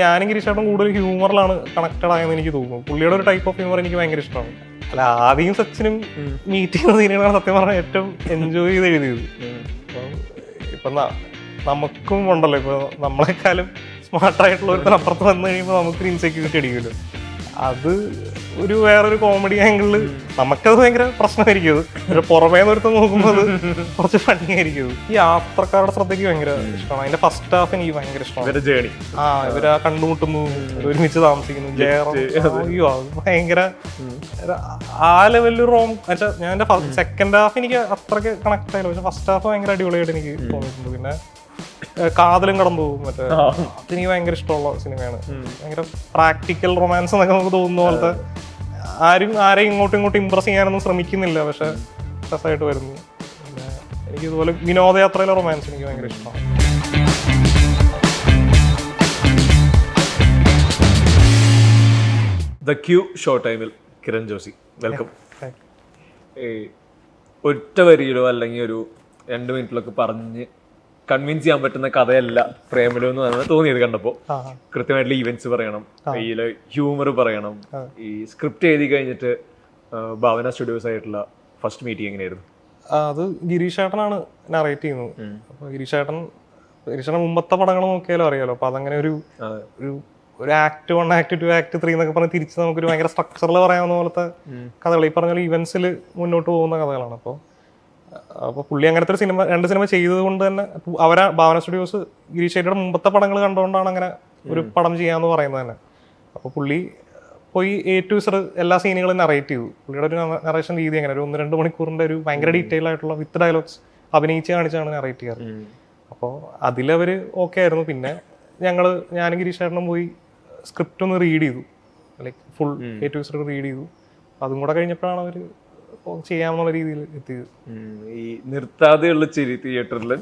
ഞാനും ഗിരീഷേട്ടൻ കൂടുതൽ ഹ്യൂമറിലാണ് കണക്റ്റഡ് ആയെന്ന് എനിക്ക് തോന്നുന്നു. പുള്ളിയുടെ ഒരു ടൈപ്പ് ഓഫ് ഹ്യൂമർ എനിക്ക് ഭയങ്കര ഇഷ്ടമാണ്. അല്ല ആദ്യം സച്ചിനും മീറ്റ് ചെയ്യുന്ന സീനുകളാണ് സത്യം പറഞ്ഞാൽ ഏറ്റവും എൻജോയ് ചെയ്ത് എഴുതിയത്. ഇപ്പം നമുക്കും ഉണ്ടല്ലോ. ഇപ്പൊ നമ്മളെക്കാളും സ്മാർട്ടായിട്ടുള്ള ഒരുത്തൻ അപ്പുറത്ത് വന്നു കഴിയുമ്പോൾ നമുക്കൊരു ഇൻസെക്യൂരിറ്റി അടിക്കുമല്ലോ. അത് ഒരു വേറൊരു കോമഡി ആംഗിളിൽ നമുക്കത് ഭയങ്കര പ്രശ്നമായിരിക്കും അത്. പക്ഷെ പുറമേ നിർത്ത് നോക്കുമ്പോൾ കുറച്ച് ഫണ്ണി ആയിരിക്കും ഈ യാത്രക്കാരുടെ ശ്രദ്ധയ്ക്ക് ഭയങ്കര ഇഷ്ടമാണ്. അതിന്റെ ഫസ്റ്റ് ഹാഫ് എനിക്ക് ഭയങ്കര ഇഷ്ടമാണ്. ജേണി ആ ഇവരാ കണ്ടുമുട്ടുന്നു ഒരുമിച്ച് താമസിക്കുന്നു അയ്യോ അത് ഭയങ്കര ആ ലെവലിൽ റോം ഞാൻ സെക്കൻഡ് ഹാഫ് എനിക്ക് അത്രയ്ക്ക് കണക്ട് ആയില്ല. പക്ഷെ ഫസ്റ്റ് ഹാഫ് ഭയങ്കര അടിപൊളിയായിട്ട് എനിക്ക് തോന്നിയിട്ടുണ്ട്. പിന്നെ കാതലും കടന്നു പോകും. മറ്റേ അതെനിക്ക് ഭയങ്കര ഇഷ്ടമുള്ള സിനിമയാണ്. ഭയങ്കര പ്രാക്ടിക്കൽ റൊമാൻസ് എന്നൊക്കെ നമുക്ക് തോന്നുന്ന പോലത്തെ ആരും ആരെയും ഇങ്ങോട്ടും ഇങ്ങോട്ടും ഇമ്പ്രസ് ചെയ്യാനൊന്നും ശ്രമിക്കുന്നില്ല. പക്ഷെ രസമായിട്ട് വരുന്നു. പിന്നെ എനിക്ക് ഇതുപോലെ വിനോദയാത്രയിലെ റൊമാൻസ് എനിക്ക് ഭയങ്കര ഇഷ്ടമാണ്. ദ ക്യൂ ഷോ ടൈമിൽ കിരൺ ജോഷി വെൽക്കം ഒറ്റ വരിയിലോ അല്ലെങ്കിൽ ഒരു രണ്ട് മിനിറ്റിലൊക്കെ പറഞ്ഞ് കൺവിൻസ് ചെയ്യാൻ പറ്റുന്ന കഥയല്ല പ്രേമലോ എന്ന് പറഞ്ഞാൽ തോന്നിയത് കണ്ടപ്പോൾ ആ കൃത്യമായിട്ടുള്ള ഇവന്റ്സ് പറയണം. കയ്യിൽ ഹ്യൂമർ പറയണം. ഈ സ്ക്രിപ്റ്റ് എഴുതി കഴിഞ്ഞിട്ട് ഭാവന സ്റ്റുഡിയോസ് ആയിട്ടുള്ള ഫസ്റ്റ് മീറ്റിംഗ് എങ്ങനെയായിരുന്നു? അത് ഗിരീഷ് ഏട്ടനാണ് നറേറ്റ് ചെയ്യുന്നത് അപ്പൊ ഗിരീഷേട്ടൻ ഗിരീഷേട്ടൻ മുമ്പത്തെ പടങ്ങൾ നോക്കിയാലും അറിയാലോ. അപ്പൊ അതങ്ങനെ ഒരു ഒരു ഒരു act one act two act three എന്നൊക്കെ പറഞ്ഞ് തിരിച്ച് നമുക്കൊരു ഭയങ്കര സ്ട്രക്ചറിൽ പറയാവുന്ന പോലത്തെ കഥകൾ ഈ പറഞ്ഞ പോലെ ഇവന്റ്സിൽ മുന്നോട്ട് പോകുന്ന കഥകളാണ്. അപ്പോൾ അപ്പോൾ പുള്ളി അങ്ങനത്തെ ഒരു സിനിമ രണ്ട് സിനിമ ചെയ്തതുകൊണ്ട് തന്നെ അവരാ ഭാവന സ്റ്റുഡിയോസ് ഗിരീഷേട്ടയുടെ മുമ്പത്തെ പടങ്ങൾ കണ്ടുകൊണ്ടാണ് അങ്ങനെ ഒരു പടം ചെയ്യാന്ന് പറയുന്നത് തന്നെ. അപ്പോൾ പുള്ളി പോയി എ ടു സർ എല്ലാ സീനുകളും നറേറ്റ് ചെയ്തു. പുള്ളിയുടെ ഒരു നറേഷൻ രീതി അങ്ങനെ ഒരു ഒന്ന് രണ്ട് മണിക്കൂറിന്റെ ഒരു ഭയങ്കര ഡീറ്റെയിൽ ആയിട്ടുള്ള വിത്ത് ഡയലോഗ്സ് അഭിനയിച്ച് കാണിച്ചാണ് നറേറ്റ് ചെയ്യാറ്. അപ്പോൾ അതിലവർ ഓക്കെ ആയിരുന്നു. പിന്നെ ഞങ്ങൾ ഞാനും ഗിരീഷ് ഗിരീഷേട്ടനും പോയി സ്ക്രിപ്റ്റ് ഒന്ന് റീഡ് ചെയ്തു. Like full A to sir read ചെയ്തു. അതും കൂടെ കഴിഞ്ഞപ്പോഴാണ് അവർ ചെയ്യാമെന്നുള്ള രീതിയിൽ എത്തിയത്. ഈ നിർത്താതെയുള്ള ചിരി തിയേറ്ററിൽ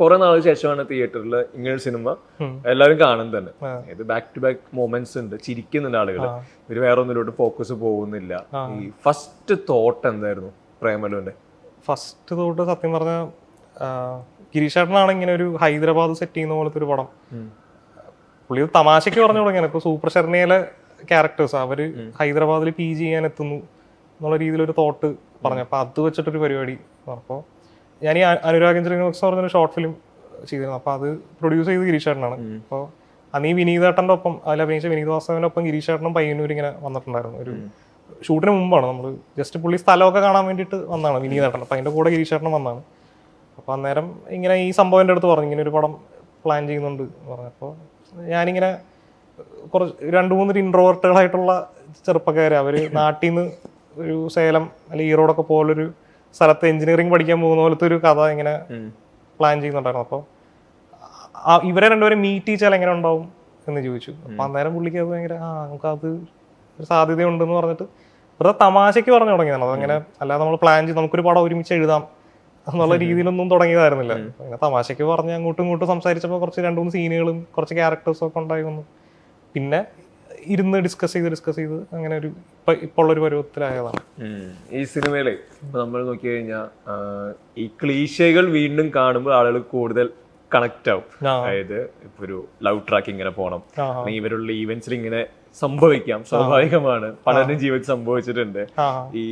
കുറെ നാൾ ശേഷമാണ് തിയേറ്ററിൽ ഇങ്ങനെ സിനിമ എല്ലാവരും കാണും തന്നെ. ഇത് ബാക്ക് ടു ബാക്ക് മൊമെന്റ്സ് ഉണ്ട്. ചിരിക്കുന്നുണ്ട് ആളുകൾ ഇവർ വേറെ ഒന്നിലോട്ട് ഫോക്കസ് പോകുന്നില്ല ഈ ഫസ്റ്റ് തോട്ട് എന്തായിരുന്നു പ്രേമലുവിന്റെ? ഫസ്റ്റ് തോട്ട് സത്യം പറഞ്ഞ ഗിരീഷേട്ടനാണ് ഇങ്ങനെ ഒരു ഹൈദരാബാദ് സെറ്റ് ചെയ്യുന്ന പോലത്തെ ഒരു പടം. പുള്ളി തമാശയ്ക്ക് തമാശക്ക് പറഞ്ഞു തുടങ്ങിയാണ് ഇപ്പൊ സൂപ്പർ ശർണയിലെ ക്യാരക്ടേഴ്സ് അവർ ഹൈദരാബാദിൽ പി ജി ചെയ്യാൻ എത്തുന്നു. എന്നുള്ള രീതിയിൽ ഒരു തോട്ട് പറഞ്ഞു. അപ്പൊ അത് വെച്ചിട്ടൊരു പരിപാടി. അപ്പോൾ ഞാൻ ഈ അനുരാഗ് ഇഞ്ചിനിയർസ് പറഞ്ഞൊരു ഷോർട്ട് ഫിലിം ചെയ്തിരുന്നു. അപ്പൊ അത് പ്രൊഡ്യൂസ് ചെയ്ത് ഗിരീഷേട്ടനാണ്. അപ്പോൾ അന്ന് ഈ വിനീതേട്ടന്റെ ഒപ്പം അതിൽ അഭിനയിച്ച വിനീത് വാസവന്റെ ഒപ്പം ഗിരീഷേട്ടനും പയ്യന്നൂർ ഇങ്ങനെ വന്നിട്ടുണ്ടായിരുന്നു. ഒരു ഷൂട്ടിന് മുമ്പാണ്. നമ്മൾ ജസ്റ്റ് പുള്ളി സ്ഥലമൊക്കെ കാണാൻ വേണ്ടിയിട്ട് വന്നതാണ് വിനീതേട്ടൻ. അപ്പൊ അതിന്റെ കൂടെ ഗിരീഷേട്ടനും വന്നാണ്. അപ്പോൾ അന്നേരം ഇങ്ങനെ ഈ സംഭവം എന്റെ അടുത്ത് പറഞ്ഞു. ഇങ്ങനെ ഒരു പടം പ്ലാൻ ചെയ്യുന്നുണ്ട് പറഞ്ഞപ്പോൾ ഞാനിങ്ങനെ കുറച്ച് രണ്ട് മൂന്ന് ഇൻട്രോവർട്ടുകളായിട്ടുള്ള ചെറുപ്പക്കാർ അവർ നാട്ടിൽ നിന്ന് ഒരു സേലം അല്ലെങ്കിൽ ഈറോഡൊക്കെ പോലൊരു സ്ഥലത്ത് എഞ്ചിനീയറിംഗ് പഠിക്കാൻ പോകുന്ന പോലത്തെ ഒരു കഥ ഇങ്ങനെ പ്ലാൻ ചെയ്യുന്നുണ്ടായിരുന്നു. അപ്പോൾ ഇവരെ രണ്ടുപേരും മീറ്റ് ചെയ്താൽ എങ്ങനെ ഉണ്ടാവും എന്ന് ചോദിച്ചു. അപ്പം അന്നേരം പുള്ളിക്ക് അത് ഭയങ്കര ആ നമുക്കത് ഒരു സാധ്യതയുണ്ടെന്ന് പറഞ്ഞിട്ട് വെറുതെ തമാശയ്ക്ക് പറഞ്ഞു തുടങ്ങിയതാണ്. അതങ്ങനെ അല്ലാതെ നമ്മൾ പ്ലാൻ ചെയ്ത് നമുക്കൊരു പടം ഒരുമിച്ച് എഴുതാം എന്നുള്ള രീതിയിലൊന്നും തുടങ്ങിയതായിരുന്നില്ല. അങ്ങനെ തമാശയ്ക്ക് പറഞ്ഞ് അങ്ങോട്ടും ഇങ്ങോട്ടും സംസാരിച്ചപ്പോൾ കുറച്ച് രണ്ട് മൂന്ന് സീനുകളും കുറച്ച് ക്യാരക്ടേഴ്സും ഒക്കെ ഉണ്ടായി വന്നു പിന്നെ ഇരുന്ന് ഡിസ്കസ് ചെയ്ത് ഡിസ്കസ് ചെയ്ത് അങ്ങനെ ഒരു ഇപ്പോഴൊരു ഇപ്പോൾ ഉള്ളൊരു പരുവത്തിലായതാണ് ഈ സിനിമയിലെ ഇപ്പൊ നമ്മൾ നോക്കി കഴിഞ്ഞാൽ ഈ ക്ലീശകൾ വീണ്ടും കാണുമ്പോൾ ആളുകൾ കൂടുതൽ കണക്ട് ആവും. അതായത് ഇപ്പൊ ഒരു ലവ് ട്രാക്ക് ഇങ്ങനെ പോകണം. അല്ലെങ്കിൽ ഇവരുള്ള ഈവെന്റ്സിൽ ഇങ്ങനെ സംഭവിക്കാം. സ്വാഭാവികമാണ്. പലരും ജീവിതത്തിൽ സംഭവിച്ചിട്ടുണ്ട്. ഈ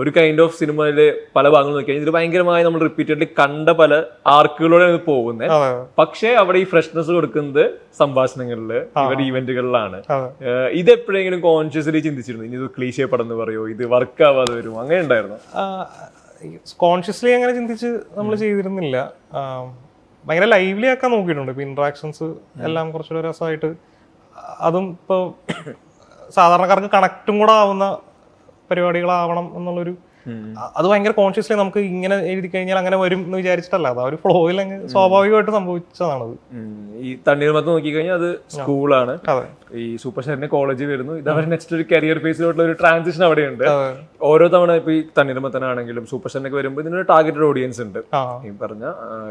ഒരു കൈൻഡ് ഓഫ് സിനിമയിൽ പല ഭാഗങ്ങൾ നോക്കിയാൽ ഇത് ഭയങ്കരമായി നമ്മൾ റിപ്പീറ്റഡ്ലി കണ്ട പല ആർക്കുകളോടെ പോകുന്നത്. പക്ഷേ അവിടെ ഈ ഫ്രഷ്നെസ് കൊടുക്കുന്നത് സംഭാഷണങ്ങളിൽ ഇവരുടെ ഈവെന്റുകളിലാണ് ഇത് എപ്പോഴെങ്കിലും കോൺഷ്യസ്ലി ചിന്തിച്ചിരുന്നു? ഇനി ഇത് ക്ലീശേ പടന്ന് പറയോ? ഇത് വർക്ക് ആവാതെ വരുമോ അങ്ങനെ ഉണ്ടായിരുന്നു? കോൺഷ്യസ്ലി അങ്ങനെ ചിന്തിച്ച് നമ്മൾ ചെയ്തിരുന്നില്ല. ഭയങ്കര ലൈവ്ലി ആക്കാൻ നോക്കിയിട്ടുണ്ട്. ഇപ്പൊ ഇന്ററാക്ഷൻസ് എല്ലാം കുറച്ചുകൂടെ രസമായിട്ട് അതും ഇപ്പോൾ സാധാരണക്കാർക്ക് കണക്റ്റും കൂടെ ആവുന്ന പരിപാടികളാവണം എന്നുള്ളൊരു അത് ഭയങ്കര കോൺഷ്യസ്ലി നമുക്ക് ഇങ്ങനെ എഴുതി കഴിഞ്ഞാൽ അങ്ങനെ വരും എന്ന് വിചാരിച്ചിട്ടല്ല. അത് ഒരു ഫ്ലോയിൽ അങ്ങ് സ്വാഭാവികമായിട്ട് സംഭവിച്ചതാണത്. ഈ തണ്ണീർമത്ത് നോക്കിക്കഴിഞ്ഞാൽ അത് സ്കൂളാണ്. ഈ സൂപ്പർ ഷെറിന്റെ കോളേജ് വരുന്നു. ഇത് അവരുടെ നെക്സ്റ്റ് ഒരു കരിയർ ഫേസിലോട്ടുള്ള ഒരു ട്രാൻസിഷൻ അവിടെയുണ്ട്. ഓരോ തവണ ഇപ്പൊ ഈ തണ്ണീർമത്തനാണെങ്കിലും സൂപ്പർ ഷെറിനൊക്കെ വരുമ്പോൾ ഇതിനൊരു ടാർഗറ്റഡ് ഓഡിയൻസ് ഉണ്ട്. ഈ പറഞ്ഞ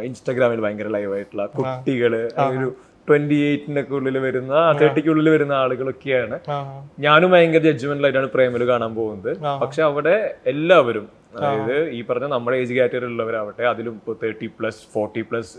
ഇൻസ്റ്റാഗ്രാമിൽ ഭയങ്കര ലൈവ് ആയിട്ടുള്ള കുട്ടികൾ ഒരു ട്വന്റി എയ്റ്റിനൊക്കെ ഉള്ളിൽ വരുന്ന തേർട്ടിക്ക് ഉള്ളിൽ വരുന്ന ആളുകളൊക്കെയാണ്. ഞാനും ഭയങ്കര ജഡ്ജ്മെന്റിലായിട്ടാണ് പ്രേമിൽ കാണാൻ പോകുന്നത്. പക്ഷെ അവിടെ എല്ലാവരും അതായത് ഈ പറഞ്ഞ നമ്മുടെ ഏജ് കാറ്റഗറി ഉള്ളവരാവട്ടെ അതിലും ഇപ്പോൾ തേർട്ടി പ്ലസ് ഫോർട്ടി പ്ലസ്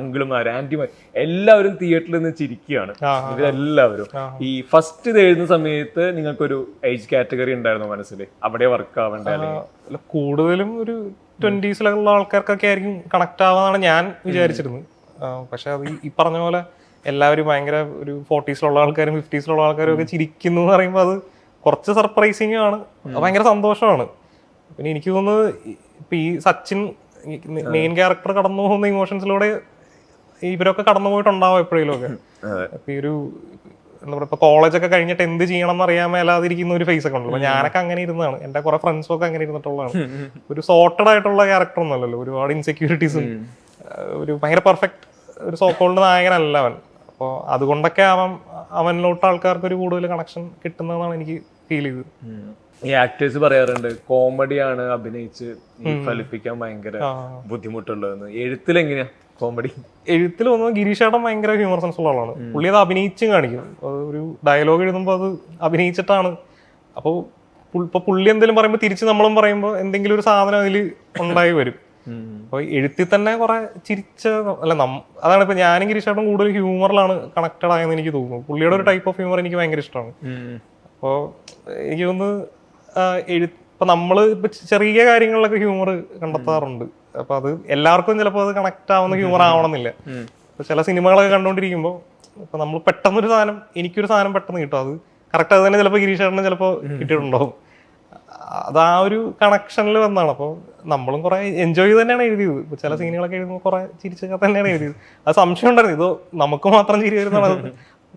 അങ്കിളുമാർ ആന്റിമാർ എല്ലാവരും തിയേറ്ററിൽ നിന്ന് ചിരിക്കുകയാണ്. ഇവരെല്ലാവരും. ഈ ഫസ്റ്റ് ഇത് എഴുതുന്ന സമയത്ത് നിങ്ങൾക്കൊരു ഏജ് കാറ്റഗറി ഉണ്ടായിരുന്നു മനസ്സിൽ അവിടെ വർക്ക് ആവണ്ട അല്ലെങ്കിൽ? അല്ല, കൂടുതലും ഒരു ട്വന്റീസിലുള്ള ആൾക്കാർക്കൊക്കെ ആയിരിക്കും കണക്ട് ആവാന്നാണ് ഞാൻ വിചാരിച്ചിരുന്നത്. പക്ഷെ അത് ഈ പറഞ്ഞ പോലെ എല്ലാവരും ഭയങ്കര ഒരു ഫോർട്ടീസിലുള്ള ആൾക്കാരും ഫിഫ്റ്റീസിലുള്ള ആൾക്കാരും ഒക്കെ ചിരിക്കുന്നു എന്ന് പറയുമ്പോൾ അത് കുറച്ച് സർപ്രൈസിങ് ആണ്. ഭയങ്കര സന്തോഷമാണ്. പിന്നെ എനിക്ക് തോന്നുന്നത് ഇപ്പൊ ഈ സച്ചിൻ മെയിൻ ക്യാരക്ടർ കടന്നു പോകുന്ന ഇമോഷൻസിലൂടെ ഇവരൊക്കെ കടന്നു പോയിട്ടുണ്ടാവും എപ്പോഴേലും ഒക്കെ. അപ്പൊ ഈ ഒരു എന്താ പറയുക ഇപ്പൊ കോളേജൊക്കെ കഴിഞ്ഞിട്ട് എന്ത് ചെയ്യണം എന്ന് അറിയാൻ മേലാതിരിക്കുന്ന ഒരു ഫേസ് ഒക്കെ ഉണ്ടല്ലോ. അപ്പൊ ഞാനൊക്കെ അങ്ങനെ ഇരുന്നതാണ്. എന്റെ കുറെ ഫ്രണ്ട്സും ഒക്കെ അങ്ങനെ ഇരുന്നിട്ടുള്ളതാണ്. ഒരു സോർട്ടഡ് ആയിട്ടുള്ള ക്യാരക്ടർ ഒന്നല്ലല്ലോ ഒരുപാട് ഇൻസെക്യൂരിറ്റീസും ഒരു ഭയങ്കര പെർഫെക്റ്റ് ഒരു സോക്കോൾഡ് നായകനല്ല അവൻ. അപ്പോൾ അതുകൊണ്ടൊക്കെ അവൻ അവനിലോട്ട് ആൾക്കാർക്ക് ഒരു കൂടുതൽ കണക്ഷൻ കിട്ടുന്നതെന്നാണ് എനിക്ക് ഫീൽ ചെയ്തത്. ഈ ആക്ടേഴ്സ് പറയാറുണ്ട് കോമഡിയാണ് അഭിനയിച്ച് ഫലിപ്പിക്കാൻ ഭയങ്കര. ബുദ്ധിമുട്ടുള്ളതെന്ന്. എഴുത്തിൽ എങ്ങനെയാ കോമഡി എഴുത്തിൽ വന്ന് ഗിരീഷേട്ടൻ ഭയങ്കര ഹ്യൂമർ സെൻസ് ഉള്ള ആളാണ്. പുള്ളി അത് അഭിനയിച്ചും കാണിക്കും. ഒരു ഡയലോഗ് എഴുതുമ്പോൾ അത് അഭിനയിച്ചിട്ടാണ്. അപ്പോൾ ഇപ്പൊ പുള്ളി എന്തെങ്കിലും പറയുമ്പോൾ തിരിച്ച് നമ്മളും പറയുമ്പോൾ എന്തെങ്കിലും ഒരു സാധനം അതിൽ ഉണ്ടായി വരും. അപ്പോൾ എഴുത്തിൽ തന്നെ കുറെ ചിരിച്ച അല്ല നം അതാണ് ഇപ്പൊ ഞാനും ഗിരീഷേട്ടൻ കൂടുതൽ ഹ്യൂമറിലാണ് കണക്റ്റഡ് ആയെന്ന് എനിക്ക് തോന്നുന്നു. പുള്ളിയുടെ ഒരു ടൈപ്പ് ഓഫ് ഹ്യൂമർ എനിക്ക് ഭയങ്കര ഇഷ്ടമാണ്. അപ്പോൾ എനിക്ക് തോന്നുന്നു എഴു ഇപ്പൊ നമ്മൾ ഇപ്പൊ ചെറിയ കാര്യങ്ങളിലൊക്കെ ഹ്യൂമർ കണ്ടെത്താറുണ്ട്. അപ്പൊ അത് എല്ലാവർക്കും ചിലപ്പോൾ അത് കണക്ട് ആവുന്ന ഹ്യൂമർ ആവണമെന്നില്ല. ഇപ്പൊ ചില സിനിമകളൊക്കെ കണ്ടുകൊണ്ടിരിക്കുമ്പോൾ ഇപ്പൊ നമ്മൾ പെട്ടെന്നൊരു സാധനം എനിക്കൊരു സാധനം പെട്ടെന്ന് കിട്ടും. അത് കറക്റ്റ് അത് തന്നെ ചിലപ്പോൾ ഗിരീഷേട്ടന് ചിലപ്പോൾ കിട്ടിയിട്ടുണ്ടാവും. അത് ആ ഒരു കണക്ഷനിൽ വന്നാണ്. അപ്പോൾ നമ്മളും കുറെ എൻജോയ് ചെയ്ത് തന്നെയാണ് എഴുതിയത് ചില സീനുകളൊക്കെ എഴുതുമ്പോൾ കുറെ ചിരിച്ചൊക്കെ തന്നെയാണ് എഴുതിയത്. അത് സംശയം ഉണ്ടായിരുന്നു. ഇത് നമുക്ക് മാത്രം ചിരി വരുന്നതാണ്.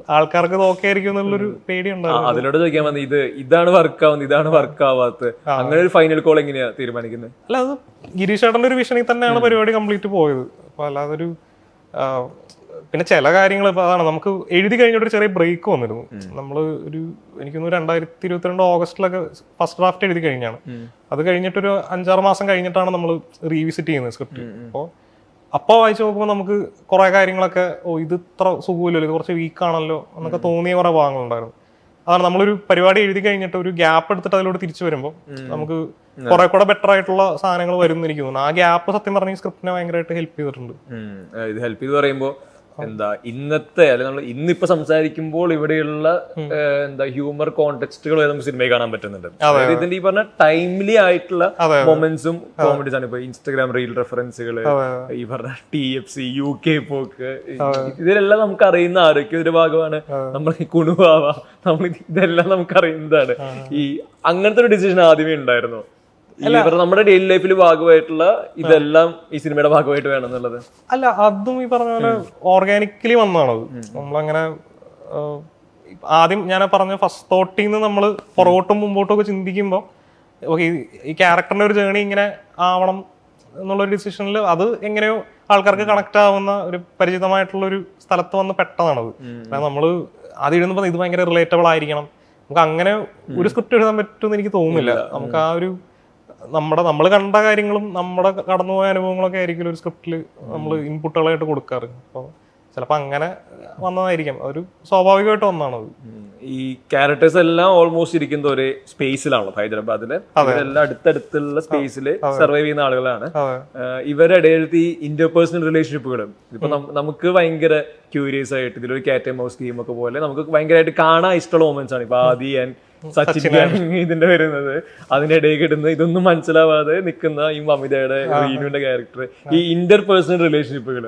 ആൾക്കാർക്ക് ഓക്കെ ആയിരിക്കും എന്നുള്ളൊരു പേടി ഉണ്ടായിരുന്നു അതിനോട് ചോദിക്കാൻ വന്നത് ഇത് ഇതാണ് വർക്ക് ആവുന്നത് ഇതാണ് വർക്ക് ആവാത്തത്. അങ്ങനെ ഒരു ഫൈനൽ കോൾ എങ്ങനെയാ തീരുമാനിക്കുന്നത്? അല്ല അത് ഗിരീഷ് ഏട്ടന്റെ ഒരു വിഷനിൽ തന്നെയാണ് പരിപാടി കംപ്ലീറ്റ് പോയത്. അപ്പൊ അല്ലാതെ ഒരു ആ, പിന്നെ ചില കാര്യങ്ങൾ ഇപ്പൊ അതാണ് നമുക്ക് എഴുതി കഴിഞ്ഞിട്ട് ഒരു ചെറിയ ബ്രേക്ക് വന്നിരുന്നു. നമ്മൾ ഒരു എനിക്കൊന്ന് രണ്ടായിരത്തി ഇരുപത്തിരണ്ട് ഓഗസ്റ്റിലൊക്കെ ഫസ്റ്റ് ഡ്രാഫ്റ്റ് എഴുതി കഴിഞ്ഞാണ്. അത് കഴിഞ്ഞിട്ടൊരു അഞ്ചാറ് മാസം കഴിഞ്ഞിട്ടാണ് നമ്മൾ റീവിസിറ്റ് ചെയ്യുന്നത് സ്ക്രിപ്റ്റ് അപ്പോൾ അപ്പോൾ വായിച്ച് നോക്കുമ്പോൾ നമുക്ക് കുറെ കാര്യങ്ങളൊക്കെ ഓ ഇത് ഇത്ര സുഖമില്ലല്ലോ ഇത് കുറച്ച് വീക്ക് ആണല്ലോ എന്നൊക്കെ തോന്നിയ കുറെ ഭാഗങ്ങളുണ്ടായിരുന്നു. അതാണ് നമ്മളൊരു പരിപാടി എഴുതി കഴിഞ്ഞിട്ട് ഒരു ഗ്യാപ്പ് എടുത്തിട്ട് അതിലൂടെ തിരിച്ചു വരുമ്പോൾ നമുക്ക് കുറെ കൂടെ ബെറ്റർ ആയിട്ടുള്ള സാധനങ്ങൾ വരും എനിക്ക് തോന്നുന്നു. ആ ഗ്യാപ്പ് സത്യം പറഞ്ഞ ഈ സ്ക്രിപ്റ്റിനെ ഭയങ്കരമായിട്ട് ഹെൽപ്പ് ചെയ്തിട്ടുണ്ട്. ഇത് ഹെൽപ്പ് ചെയ്ത് പറയുമ്പോ എന്താ ഇന്നത്തെ അല്ലെങ്കിൽ നമ്മൾ ഇന്നിപ്പോ സംസാരിക്കുമ്പോൾ ഇവിടെയുള്ള എന്താ ഹ്യൂമർ കോണ്ടെക്സ്റ്റുകൾ വരെ നമുക്ക് സിനിമയിൽ കാണാൻ പറ്റുന്നുണ്ട്. അതായത് ഇതിന്റെ ഈ പറഞ്ഞ ടൈംലി ആയിട്ടുള്ള മൊമെന്റ്സും കോമഡീസ് ആണ്. ഇപ്പൊ ഇൻസ്റ്റാഗ്രാം റീൽ റെഫറൻസുകൾ ഈ പറഞ്ഞ T F C U K പോക്ക് ഇതിലെല്ലാം നമുക്ക് അറിയുന്ന ആരോഗ്യത്തിന്റെ ഭാഗമാണ്. നമ്മൾ ഈ കുണുവാവ നമ്മൾ ഇതെല്ലാം നമുക്ക് അറിയുന്നതാണ് ഈ അങ്ങനത്തെ ഒരു ഡിസിഷൻ ആദ്യമേ ഉണ്ടായിരുന്നു. നമ്മുടെ ഡെയിലി ലൈഫിൽ ഭാഗമായിട്ടുള്ള ഇതെല്ലാം ഈ സിനിമയുടെ ഭാഗമായിട്ട് വേണം എന്നുള്ളത് അല്ല അതും ഈ പറഞ്ഞ പോലെ ഓർഗാനിക്കലി വന്നതാണത്. നമ്മളങ്ങനെ ആദ്യം ഞാൻ പറഞ്ഞ ഫസ്റ്റ് തോട്ടിൽ നിന്ന് നമ്മൾ പുറകോട്ടും മുമ്പോട്ടും ഒക്കെ ചിന്തിക്കുമ്പോൾ ഓക്കെ ഈ ക്യാരക്ടറിന്റെ ഒരു ജേണി ഇങ്ങനെ ആവണം എന്നുള്ള ഒരു ഡിസിഷനിൽ അത് എങ്ങനെയോ ആൾക്കാർക്ക് കണക്ട് ആവുന്ന ഒരു പരിചിതമായിട്ടുള്ള ഒരു സ്ഥലത്ത് വന്ന് പെട്ടതാണത്. കാരണം നമ്മൾ ആദ്യം എഴുതുമ്പോൾ ഇത് ഭയങ്കര റിലേറ്റബിൾ ആയിരിക്കണം. നമുക്ക് അങ്ങനെ ഒരു സ്ക്രിപ്റ്റ് എഴുതാൻ പറ്റുമെന്ന് എനിക്ക് തോന്നുന്നില്ല. നമുക്ക് ആ ഒരു നമ്മുടെ നമ്മൾ കണ്ട കാര്യങ്ങളും നമ്മുടെ കടന്നുപോയ അനുഭവങ്ങളൊക്കെ ആയിരിക്കും ഒരു സ്ക്രിപ്റ്റിൽ നമ്മൾ ഇൻപുട്ടുകളായിട്ട് കൊടുക്കാറ്. അപ്പോൾ ചിലപ്പോൾ അങ്ങനെ വന്നതായിരിക്കാം. ഒരു സ്വാഭാവികമായിട്ട് വന്നാണത് ഈ ക്യാരക്ടേഴ്സ് എല്ലാം ഓൾമോസ്റ്റ് ഇരിക്കുന്ന ഒരേ സ്പേസിലാണല്ലോ ഹൈദരാബാദിലെ. ഇവരെല്ലാം അടുത്തടുത്തുള്ള സ്പേസിൽ സർവൈവ് ചെയ്യുന്ന ആളുകളാണ്. ഇവരുടെ ഇടയിലത്തെ ഈ ഇന്റർപേഴ്സണൽ റിലേഷൻഷിപ്പുകളും ഇപ്പൊ നമുക്ക് ഭയങ്കര ക്യൂരിയസ് ആയിട്ട് ഇതിലൊരു കാറ്റ് മൗസ് ഗെയിം ഒക്കെ പോലെ നമുക്ക് ഭയങ്കരമായിട്ട് കാണാൻ ഇഷ്ടമുള്ള മൊമെന്റ്സ് ആണ്. ഇപ്പൊ ആദി ആൻഡ് സച്ചിൻ ഇതിന്റെ വരുന്നത്. അതിന്റെ ഇടയിൽ കിട്ടുന്ന ഇതൊന്നും മനസ്സിലാവാതെ നിൽക്കുന്ന ഈ മമിതയുടെ റീനുവിന്റെ ക്യാരക്ടർ ഈ ഇന്റർ പേഴ്സണൽ റിലേഷൻഷിപ്പുകൾ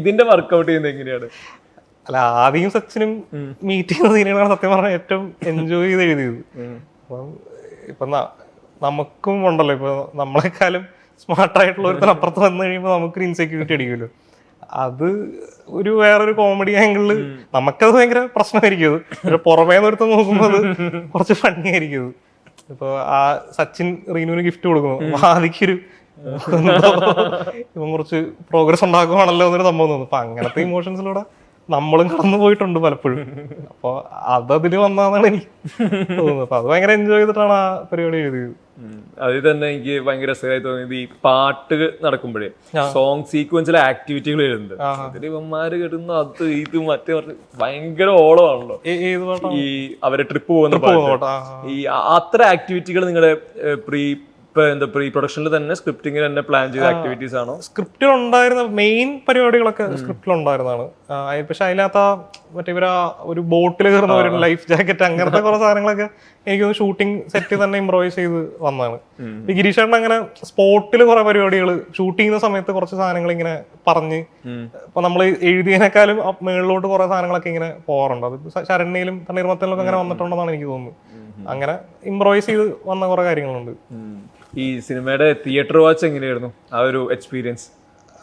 ഇതിന്റെ വർക്ക്ഔട്ട് ചെയ്യുന്നത് എങ്ങനെയാണ്? അല്ല ആദ്യം സച്ചിനും മീറ്റ് ചെയ്യുന്ന സീനുകളാണ് സത്യം പറഞ്ഞാൽ ഏറ്റവും എൻജോയ് ചെയ്ത് എഴുതിയത്. അപ്പം ഇപ്പൊ നമുക്കും ഉണ്ടല്ലോ. ഇപ്പൊ നമ്മളെക്കാളും സ്മാർട്ടായിട്ടുള്ള ഒരുത്തൻ അപ്പുറത്ത് വന്നു കഴിയുമ്പോൾ നമുക്കൊരു ഇൻസെക്യൂരിറ്റി അടിക്കുമല്ലോ. അത് ഒരു വേറൊരു കോമഡി ആംഗിളിൽ നമുക്കത് ഭയങ്കര പ്രശ്നമായിരിക്കും അത്. പക്ഷെ പുറമേ നിന്നൊരുത്ത നോക്കുമ്പോൾ കുറച്ച് ഫണ്ണി ആയിരിക്കും ഇപ്പൊ ആ സച്ചിൻ റീനുവിന് ഗിഫ്റ്റ് കൊടുക്കുന്നു. ആദിക്കൊരു ഇവൻ കുറച്ച് പ്രോഗ്രസ് ഉണ്ടാക്കുവാണല്ലോ എന്നൊരു സംഭവം തോന്നുന്നു. അപ്പൊ അങ്ങനത്തെ ഇമോഷൻസിലൂടെ നമ്മളും കടന്നു പോയിട്ടുണ്ട് പലപ്പോഴും. അപ്പൊ അതതിൽ വന്നാന്നാണ് എനിക്ക് തോന്നുന്നത്. അപ്പൊ അത് ഭയങ്കര എൻജോയ് ചെയ്തിട്ടാണ് ആ പരിപാടി എഴുതിയത്. അതിൽ തന്നെ എനിക്ക് ഭയങ്കര രസകരമായി തോന്നിയത് ഈ പാട്ട് നടക്കുമ്പോഴേ സോങ് സീക്വൻസിലെ ആക്ടിവിറ്റികൾ എഴുതുന്നുണ്ട് അതിൽ ഇവന്മാര് കിട്ടുന്ന അത് ഇത് മറ്റേ ഭയങ്കര ഓളമാണല്ലോ. ഈ അവരെ ട്രിപ്പ് പോകുന്ന പാട്ട്. ഈ അത്ര ആക്ടിവിറ്റികൾ നിങ്ങളുടെ പ്രീ ഇപ്പൊ എന്താ പ്രീ പ്രൊഡക്ഷനിൽ തന്നെ സ്ക്രിപ്റ്റിംഗിൽ തന്നെ പ്ലാൻ ചെയ്ത ആക്ടിവിറ്റീസ് ആണോ? സ്ക്രിപ്റ്റിൽ ഉണ്ടായിരുന്ന മെയിൻ പരിപാടികളൊക്കെ സ്ക്രിപ്റ്റിൽ ഉണ്ടായിരുന്നതാണ് പക്ഷെ അതിനകത്ത് മറ്റേ ഇവരാ ഒരു ബോട്ടിൽ കയറുന്ന ഒരു ലൈഫ് ജാക്കറ്റ് അങ്ങനത്തെ കുറെ സാധനങ്ങളൊക്കെ എനിക്ക് ഷൂട്ടിംഗ് സെറ്റ് തന്നെ ഇമ്പ്രോവൈസ് ചെയ്ത് വന്നതാണ്. ഈ ഗിരീഷേട്ടൻ അങ്ങനെ സ്പോട്ടിൽ കുറെ പരിപാടികൾ ഷൂട്ട് ചെയ്യുന്ന സമയത്ത് കുറച്ച് സാധനങ്ങൾ ഇങ്ങനെ പറഞ്ഞ് ഇപ്പൊ നമ്മൾ എഴുതിയതിനേക്കാളും മുകളിലോട്ട് മേളിലോട്ട് കുറെ സാധനങ്ങളൊക്കെ ഇങ്ങനെ പോകാറുണ്ട് അത് ശരണ്യയിലും തണ്ണീർമത്തിലൊക്കെ അങ്ങനെ വന്നിട്ടുണ്ടെന്നാണ് എനിക്ക് തോന്നുന്നത്. അങ്ങനെ ഇമ്പ്രോവൈസ് ചെയ്ത് വന്ന കുറെ കാര്യങ്ങളുണ്ട്. ഈ സിനിമയുടെ തിയേറ്റർ വാച്ച് എങ്ങനെയായിരുന്നു ആ ഒരു എക്സ്പീരിയൻസ്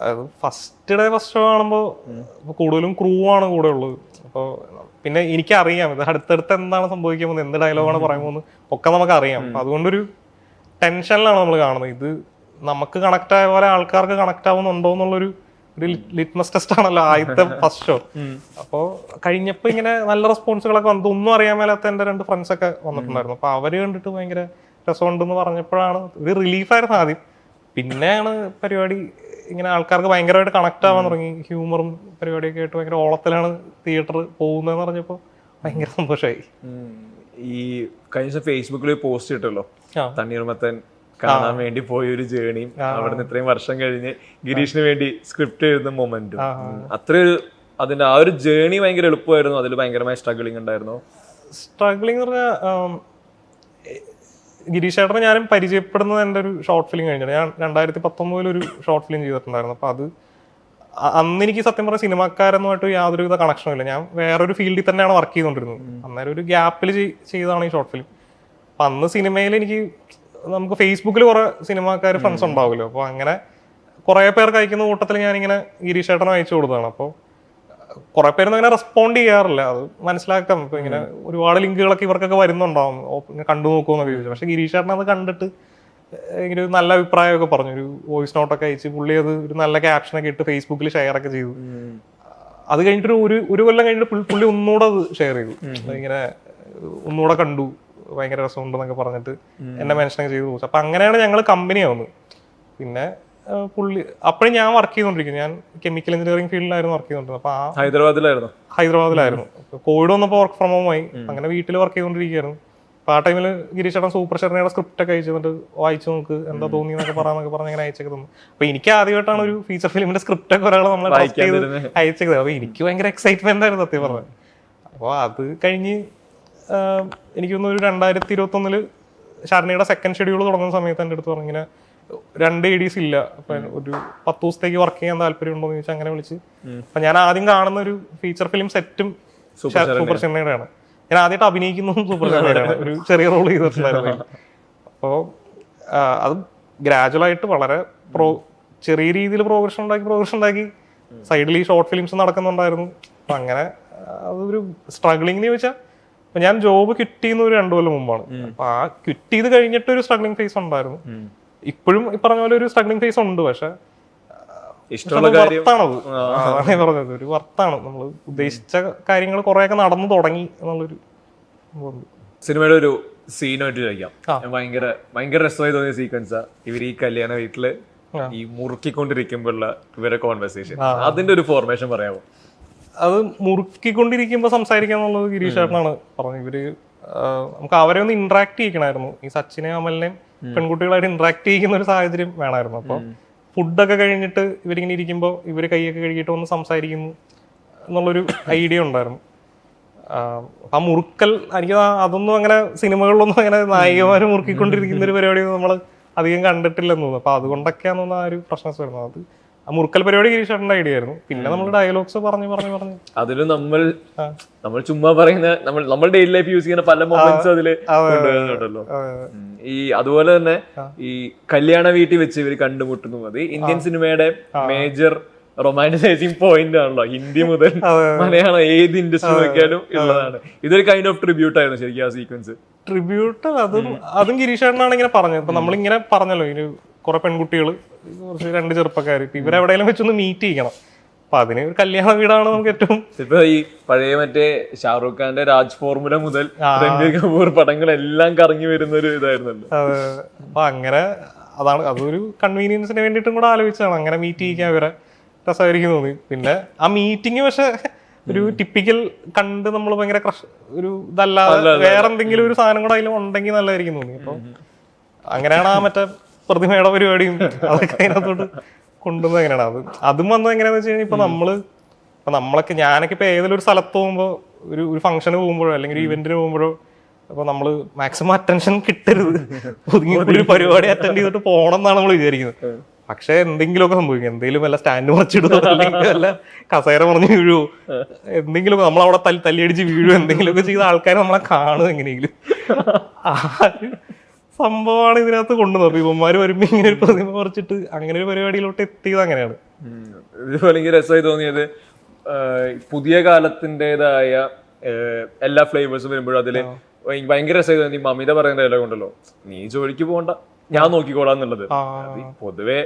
അത് ഫസ്റ്റ് ഡേ ഫസ്റ്റ് ഷോ കാണുമ്പോൾ കൂടുതലും ക്രൂ ആണ് കൂടെ ഉള്ളത്. അപ്പോൾ പിന്നെ എനിക്കറിയാം ഇത് അടുത്തടുത്ത് എന്താണ് സംഭവിക്കാൻ പോകുന്നത് എന്ത് ഡയലോഗാണ് പറയാൻ പോകുന്നത് ഒക്കെ നമുക്കറിയാം. അപ്പൊ അതുകൊണ്ടൊരു ടെൻഷനിലാണ് നമ്മൾ കാണുന്നത്. ഇത് നമുക്ക് കണക്ട് ആയ പോലെ ആൾക്കാർക്ക് കണക്റ്റ് ആവുന്നുണ്ടോ എന്നുള്ളൊരു ഒരു ലിറ്റ്മസ് ടെസ്റ്റ് ആണല്ലോ ആദ്യത്തെ ഫസ്റ്റ് ഷോ അപ്പോൾ കഴിഞ്ഞപ്പോൾ ഇങ്ങനെ നല്ല റെസ്പോൺസുകളൊക്കെ വന്നു. ഒന്നും അറിയാൻ മേലാത്ത എന്റെ രണ്ട് ഫ്രണ്ട്സ് ഒക്കെ വന്നിട്ടുണ്ടായിരുന്നു. അപ്പോൾ അവർ കണ്ടിട്ട് ഭയങ്കര രസമുണ്ടെന്ന് പറഞ്ഞപ്പോഴാണ് ഒരു റിലീഫായിരുന്നു ആദ്യം. പിന്നെയാണ് പരിപാടി ഇങ്ങനെ ആൾക്കാർക്ക് ഭയങ്കരമായിട്ട് കണക്ട് ആവാൻ തുടങ്ങി. ഹ്യൂമറും പരിപാടിയൊക്കെ ആയിട്ട് ഭയങ്കര ഓളത്തിലാണ് തിയേറ്റർ പോകുന്നതെന്ന് പറഞ്ഞപ്പോൾ ഭയങ്കര സന്തോഷമായി ഈ കഴിഞ്ഞ ദിവസം ഫേസ്ബുക്കിൽ പോസ്റ്റ് ഇട്ടല്ലോ. തണ്ണീർമത്തൻ കാണാൻ വേണ്ടി പോയ ഒരു ജേണിയും അവിടുന്ന് ഇത്രയും വർഷം കഴിഞ്ഞ് ഗിരീഷിന് വേണ്ടി സ്ക്രിപ്റ്റ് എഴുതുന്ന മൊമെന്റും അത്രയൊരു അതിന്റെ ആ ഒരു ജേണി ഭയങ്കര എളുപ്പമായിരുന്നു. അതിൽ ഭയങ്കരമായ സ്ട്രഗിളിംഗ് ഉണ്ടായിരുന്നു. പറഞ്ഞാൽ ഗിരീഷ് ചേട്ടനെ ഞാനും പരിചയപ്പെടുന്നത് എന്റെ ഒരു ഷോർട്ട് ഫിലിം കഴിഞ്ഞാണ്. ഞാൻ രണ്ടായിരത്തി പത്തൊമ്പതിൽ ഒരു ഷോർട്ട് ഫിലിം ചെയ്തിട്ടുണ്ടായിരുന്നു. അപ്പോൾ അത് അന്ന് എനിക്ക് സത്യം പറഞ്ഞ സിനിമാക്കാരെന്നുമായിട്ട് യാതൊരുവിധ കണക്ഷനും ഇല്ല. ഞാൻ വേറൊരു ഫീൽഡിൽ തന്നെയാണ് വർക്ക് ചെയ്തുകൊണ്ടിരുന്നത് അന്നേരം ഒരു ഗ്യാപ്പിൽ ചെയ്തതാണ് ഈ ഷോർട്ട് ഫിലിം അപ്പം അന്ന് സിനിമയിൽ എനിക്ക് നമുക്ക് ഫേസ്ബുക്കിൽ കുറെ സിനിമാക്കാർ ഫ്രണ്ട്സ് ഉണ്ടാവുമല്ലോ അപ്പോൾ അങ്ങനെ കുറേ പേർക്ക് അയക്കുന്ന കൂട്ടത്തിൽ ഞാനിങ്ങനെ ഗിരീഷ് ചേട്ടനെ അയച്ചു കൊടുത്തതാണ്. അപ്പോൾ കുറെ പേരൊന്നും അങ്ങനെ റെസ്പോണ്ട് ചെയ്യാറില്ല. അത് മനസ്സിലാക്കാം. ഇപ്പൊ ഇങ്ങനെ ഒരുപാട് ലിങ്കുകളൊക്കെ ഇവർക്കൊക്കെ വരുന്നുണ്ടാവും. കണ്ടു നോക്കുമെന്നൊക്കെ ചോദിച്ചു. പക്ഷെ ഗിരീഷ് ചേട്ടൻ അത് കണ്ടിട്ട് ഇങ്ങനെ ഒരു നല്ല അഭിപ്രായമൊക്കെ പറഞ്ഞു. ഒരു വോയിസ് നോട്ടൊക്കെ അയച്ച് പുള്ളി അത് ഒരു നല്ല ക്യാപ്ഷൻ ഒക്കെ ഇട്ട് ഫേസ്ബുക്കിൽ ഷെയർ ഒക്കെ ചെയ്തു. അത് കഴിഞ്ഞിട്ട് ഒരു ഒരു കൊല്ലം കഴിഞ്ഞിട്ട് പുള്ളി ഒന്നുകൂടെ അത് ഷെയർ ചെയ്തു. ഇങ്ങനെ ഒന്നുകൂടെ കണ്ടു. ഭയങ്കര രസമുണ്ടെന്നൊക്കെ പറഞ്ഞിട്ട് എന്നെ മെൻഷൻ ചെയ്തു പോകും അപ്പൊ അങ്ങനെയാണ് ഞങ്ങൾ കമ്പനി ആവുന്നത്. പിന്നെ പുള്ളി അപ്പോഴും ഞാൻ വർക്ക് ചെയ്തുകൊണ്ടിരിക്കുന്നു ഞാൻ കെമിക്കൽ എഞ്ചിനീയറിംഗ് ഫീൽഡിലായിരുന്നു വർക്ക് ചെയ്തോണ്ടിരുന്നത്. അപ്പൊ ആ ഹൈദരാബാദിലായിരുന്നു? ഹൈദരാബാദിലായിരുന്നു. കോവിഡ് വന്നപ്പോൾ വർക്ക് ഫ്രം ഹോം ആയി. അങ്ങനെ വീട്ടിൽ വർക്ക് ചെയ്തുകൊണ്ടിരിക്കുകയായിരുന്നു അപ്പൊ ആ ടൈമിൽ ഗിരീഷേട്ടൻ സൂപ്പർ ഷെറിനയുടെ സ്ക്രിപ്റ്റ് ഒക്കെ അയച്ചു എന്നിട്ട് വായിച്ചു നോക്ക് എന്താ തോന്നി എന്നൊക്കെ പറയാന്നൊക്കെ പറഞ്ഞ് അങ്ങനെ അയച്ചൊക്കെ തന്നു അപ്പൊ എനിക്ക് ആദ്യമായിട്ടാണ് ഒരു ഫീച്ചർ ഫിലിമിന്റെ സ്ക്രിപ്റ്റ് ഒക്കെ ഒരാൾ നമ്മൾ. അയച്ചത് അപ്പൊ എനിക്ക് ഭയങ്കര എക്സൈറ്റ്മെന്റ് ആയിരുന്നു സത്യം പറഞ്ഞത് അപ്പോൾ അത് കഴിഞ്ഞ് എനിക്ക് തോന്നുന്നു ഒരു രണ്ടായിരത്തി ഇരുപത്തി ഒന്നിൽ ഷാർണിയുടെ സെക്കൻഡ് ഷെഡ്യൂൾ തുടങ്ങുന്ന സമയത്ത് എന്റെ അടുത്ത് പറഞ്ഞു ഇങ്ങനെ രണ്ട് എ ഡീസ് ഇല്ല അപ്പൊ ഒരു പത്ത് ദിവസത്തേക്ക് വർക്ക് ചെയ്യാൻ താല്പര്യം ഉണ്ടോ എന്ന് ചോദിച്ചാൽ അങ്ങനെ വിളിച്ച്. അപ്പൊ ഞാൻ ആദ്യം കാണുന്ന ഒരു ഫീച്ചർ ഫിലിം സെറ്റും സൂപ്പർ ചെന്നൈയുടെയാണ് ഞാൻ ആദ്യമായിട്ട് അഭിനയിക്കുന്നതും സൂപ്പർ ചെന്നൈയുടെയാണ് ഒരു ചെറിയ റോൾ ചെയ്തിട്ടുണ്ടായിരുന്നു. അപ്പോൾ അത് ഗ്രാജുവൽ ആയിട്ട് വളരെ പ്രോ ചെറിയ രീതിയിൽ പ്രോഗ്രഷൻ ഉണ്ടാക്കി പ്രോഗ്രഷൻ ഉണ്ടാക്കി. സൈഡിൽ ഈ ഷോർട്ട് ഫിലിംസ് നടക്കുന്നുണ്ടായിരുന്നു. അപ്പൊ അങ്ങനെ അതൊരു സ്ട്രഗ്ലിംഗ് എന്ന് ചോദിച്ചാൽ ഇപ്പൊ ഞാൻ ജോബ് കിട്ടിയെന്ന് ഒരു രണ്ടു കൊല്ലം മുമ്പാണ്. അപ്പൊ ആ കിട്ടിയത് കഴിഞ്ഞിട്ട് ഒരു സ്ട്രഗ്ലിംഗ് ഫേസ് ഉണ്ടായിരുന്നു. ഇപ്പോഴും ഈ പറഞ്ഞ പോലെ ഒരു സ്ട്രഗ്ലിംഗ് ഫേസ് ഉണ്ട് പക്ഷെ വർത്താണത് അതാണ് പറഞ്ഞത്. ഒരു വർത്താണ് നമ്മൾ ഉദ്ദേശിച്ച കാര്യങ്ങൾ കുറെയൊക്കെ നടന്നു തുടങ്ങി എന്നുള്ളൊരു. സിനിമയുടെ ഒരു സീനായിട്ട് ചോദിക്കാം. ഭയങ്കര ഭയങ്കര രസമായി തോന്നിയ സീക്വൻസാ ഇവർ ഈ കല്യാണ വീട്ടിൽ ഈ മുറുക്കിക്കൊണ്ടിരിക്കുമ്പോഴുള്ള ഇവരെ കോൺവെർസേഷൻ അതിന്റെ ഒരു ഫോർമേഷൻ പറയാമോ? അത് മുറുക്കിക്കൊണ്ടിരിക്കുമ്പോൾ സംസാരിക്കുക എന്നുള്ളത് ഗിരീഷ് ചേട്ടനാണ് പറഞ്ഞത്. ഇവർ നമുക്ക് അവരെ ഒന്ന് ഇന്ററാക്ട് ചെയ്യിക്കണമായിരുന്നു ഈ സച്ചിനെയും അമലിനെയും പെൺകുട്ടികളായിട്ട് ഇന്ററാക്ട് ചെയ്യിക്കുന്ന ഒരു സാഹചര്യം വേണമായിരുന്നു അപ്പോൾ ഫുഡൊക്കെ കഴിഞ്ഞിട്ട് ഇവരിങ്ങനെ ഇരിക്കുമ്പോൾ ഇവർ കൈയൊക്കെ കഴുകിയിട്ട് ഒന്ന് സംസാരിക്കുന്നു എന്നുള്ളൊരു ഐഡിയ ഉണ്ടായിരുന്നു. ആ, മുറുക്കൽ എനിക്ക് അതൊന്നും അങ്ങനെ സിനിമകളിലൊന്നും അങ്ങനെ നായികമാര് മുറുക്കിക്കൊണ്ടിരിക്കുന്ന ഒരു പരിപാടി നമ്മൾ അധികം കണ്ടിട്ടില്ലെന്ന് തോന്നുന്നു. അപ്പൊ അതുകൊണ്ടൊക്കെയാണെന്ന് ആ ഒരു പ്രശ്നം വരുന്നത്. അത് മുറുക്കൽ പരിപാടി ഗിരീഷ് ചേട്ടന്റെ ഐഡിയ ആയിരുന്നു. പിന്നെ നമ്മൾ ഡയലോഗ്സ് പറഞ്ഞു പറഞ്ഞു പറഞ്ഞു. അതിൽ നമ്മൾ നമ്മൾ ചുമ്മാ പറയുന്ന നമ്മൾ നമ്മൾ ഡെയിലി ലൈഫ് യൂസ് ചെയ്യുന്ന പല മൊമെന്റ്സ് അതിൽ കൊണ്ടുവരുന്നുണ്ടല്ലോ ഈ അതുപോലെ തന്നെ ഈ കല്യാണ വീട്ടിൽ വെച്ച് ഇവർ കണ്ടുമുട്ടുന്നു അത് ഇന്ത്യൻ സിനിമയുടെ മേജർ റൊമാന്റിസൈസിങ് പോയിന്റ് ആണല്ലോ. ഹിന്ദി മുതൽ മലയാളം ഏത് ഇൻഡസ്ട്രി നോക്കിയാലും ഉള്ളതാണ്. ഇതൊരു കൈൻഡ് ഓഫ് ട്രിബ്യൂട്ട് ആയിരുന്നു ശരിക്കും ആ സീക്വൻസ് ട്രിബ്യൂട്ട് അതും അതും ഗിരീഷ് ചേട്ടനാണ് ഇങ്ങനെ പറഞ്ഞത്. ഇപ്പൊ നമ്മളിങ്ങനെ പറഞ്ഞല്ലോ ഇനി കുറെ പെൺകുട്ടികൾ കുറച്ച് രണ്ട് ചെറുപ്പക്കാർ ഇപ്പൊ ഇവരെവിടെയെങ്കിലും വെച്ചൊന്ന് മീറ്റ് ചെയ്യണം. അപ്പൊ അതിന് ഒരു കല്യാണ വീടാണ് നമുക്ക് ഏറ്റവും ഇപ്പൊ ഈ പഴയ മറ്റേ ഷാറൂഖ് ഖാന്റെ രാജ് ഫോർമുല മുതൽ രൺബീർ കപൂർ പടങ്ങളെല്ലാം കറങ്ങി വരുന്ന ഒരു ഇതായിരുന്നല്ലോ അപ്പൊ അങ്ങനെ അതാണ് അതൊരു കൺവീനിയൻസിന് വേണ്ടിയിട്ടും കൂടെ ആലോചിച്ചതാണ്. അങ്ങനെ മീറ്റ് ചെയ്യിക്കാൻ ഇവരെ രസമായിരിക്കും തോന്നി. പിന്നെ ആ മീറ്റിംഗ് പക്ഷെ ഒരു ടിപ്പിക്കൽ കണ്ട് നമ്മൾ ഭയങ്കര ക്രഷ് ഒരു ഇതല്ലാതെ വേറെ എന്തെങ്കിലും ഒരു സാധനം കൂടെ അതിൽ ഉണ്ടെങ്കിൽ നല്ലതായിരിക്കും തോന്നി. അപ്പൊ അങ്ങനെയാണ് ആ മറ്റേ പ്രതിമയുടെ പരിപാടിയും അതൊക്കെ അതിനകത്തോട്ട് കൊണ്ടുവന്നത് എങ്ങനെയാണ്? അത് അതും വന്നത് എങ്ങനെയാന്ന് വെച്ച് കഴിഞ്ഞാൽ ഇപ്പൊ നമ്മൾ ഇപ്പൊ നമ്മളൊക്കെ ഞാനൊക്കെ ഇപ്പൊ ഏതെങ്കിലും ഒരു സ്ഥലത്ത് പോകുമ്പോ ഒരു ഒരു ഫംഗ്ഷന് പോകുമ്പോഴോ അല്ലെങ്കിൽ ഒരു ഇവന്റിന് പോകുമ്പോഴോ അപ്പൊ നമ്മൾ മാക്സിമം അറ്റൻഷൻ കിട്ടരുത്. ഒതുങ്ങി ഒരു പരിപാടി അറ്റൻഡ് ചെയ്തിട്ട് പോകണം എന്നാണ് നമ്മൾ വിചാരിക്കുന്നത്. പക്ഷെ എന്തെങ്കിലുമൊക്കെ സംഭവിക്കും. എന്തെങ്കിലും വല്ല സ്റ്റാൻഡ് മറിച്ചിടുവോ? അല്ലെങ്കിൽ വല്ല കസേര മറിഞ്ഞ് വീഴുവോ? എന്തെങ്കിലും നമ്മളവിടെ തല്ലി തല്ലിയടിച്ച് വീഴുവോ? എന്തെങ്കിലുമൊക്കെ ചെയ്ത ആൾക്കാർ നമ്മളെ കാണും എങ്ങനെയെങ്കിലും. സംഭവമാണ് ഇതിനകത്ത് കൊണ്ടുവന്നത്. അപ്പൊ ഇവന്മാര് വരുമ്പോ ഇങ്ങനെ ഒരു പ്രതിമ പറിച്ചിട്ട് അങ്ങനെ ഒരു പരിപാടിയിലോട്ട് എത്തിയത് അങ്ങനെയാണ്. ഇതുപോലെ എനിക്ക് രസമായി തോന്നിയത് പുതിയ കാലത്തിന്റെതായ എല്ലാ ഫ്ലേവേഴ്സും വരുമ്പോഴും അതിൽ ഭയങ്കര രസമായി തോന്നി. മമിത പറയുന്ന ഡയലോഗ് ഉണ്ടല്ലോ. നീ ജോലിക്ക് പോകണ്ട. ഞാൻ നോക്കിക്കോളാം എന്നുള്ളത്. ആ. അത് ഈ പൊതുവെ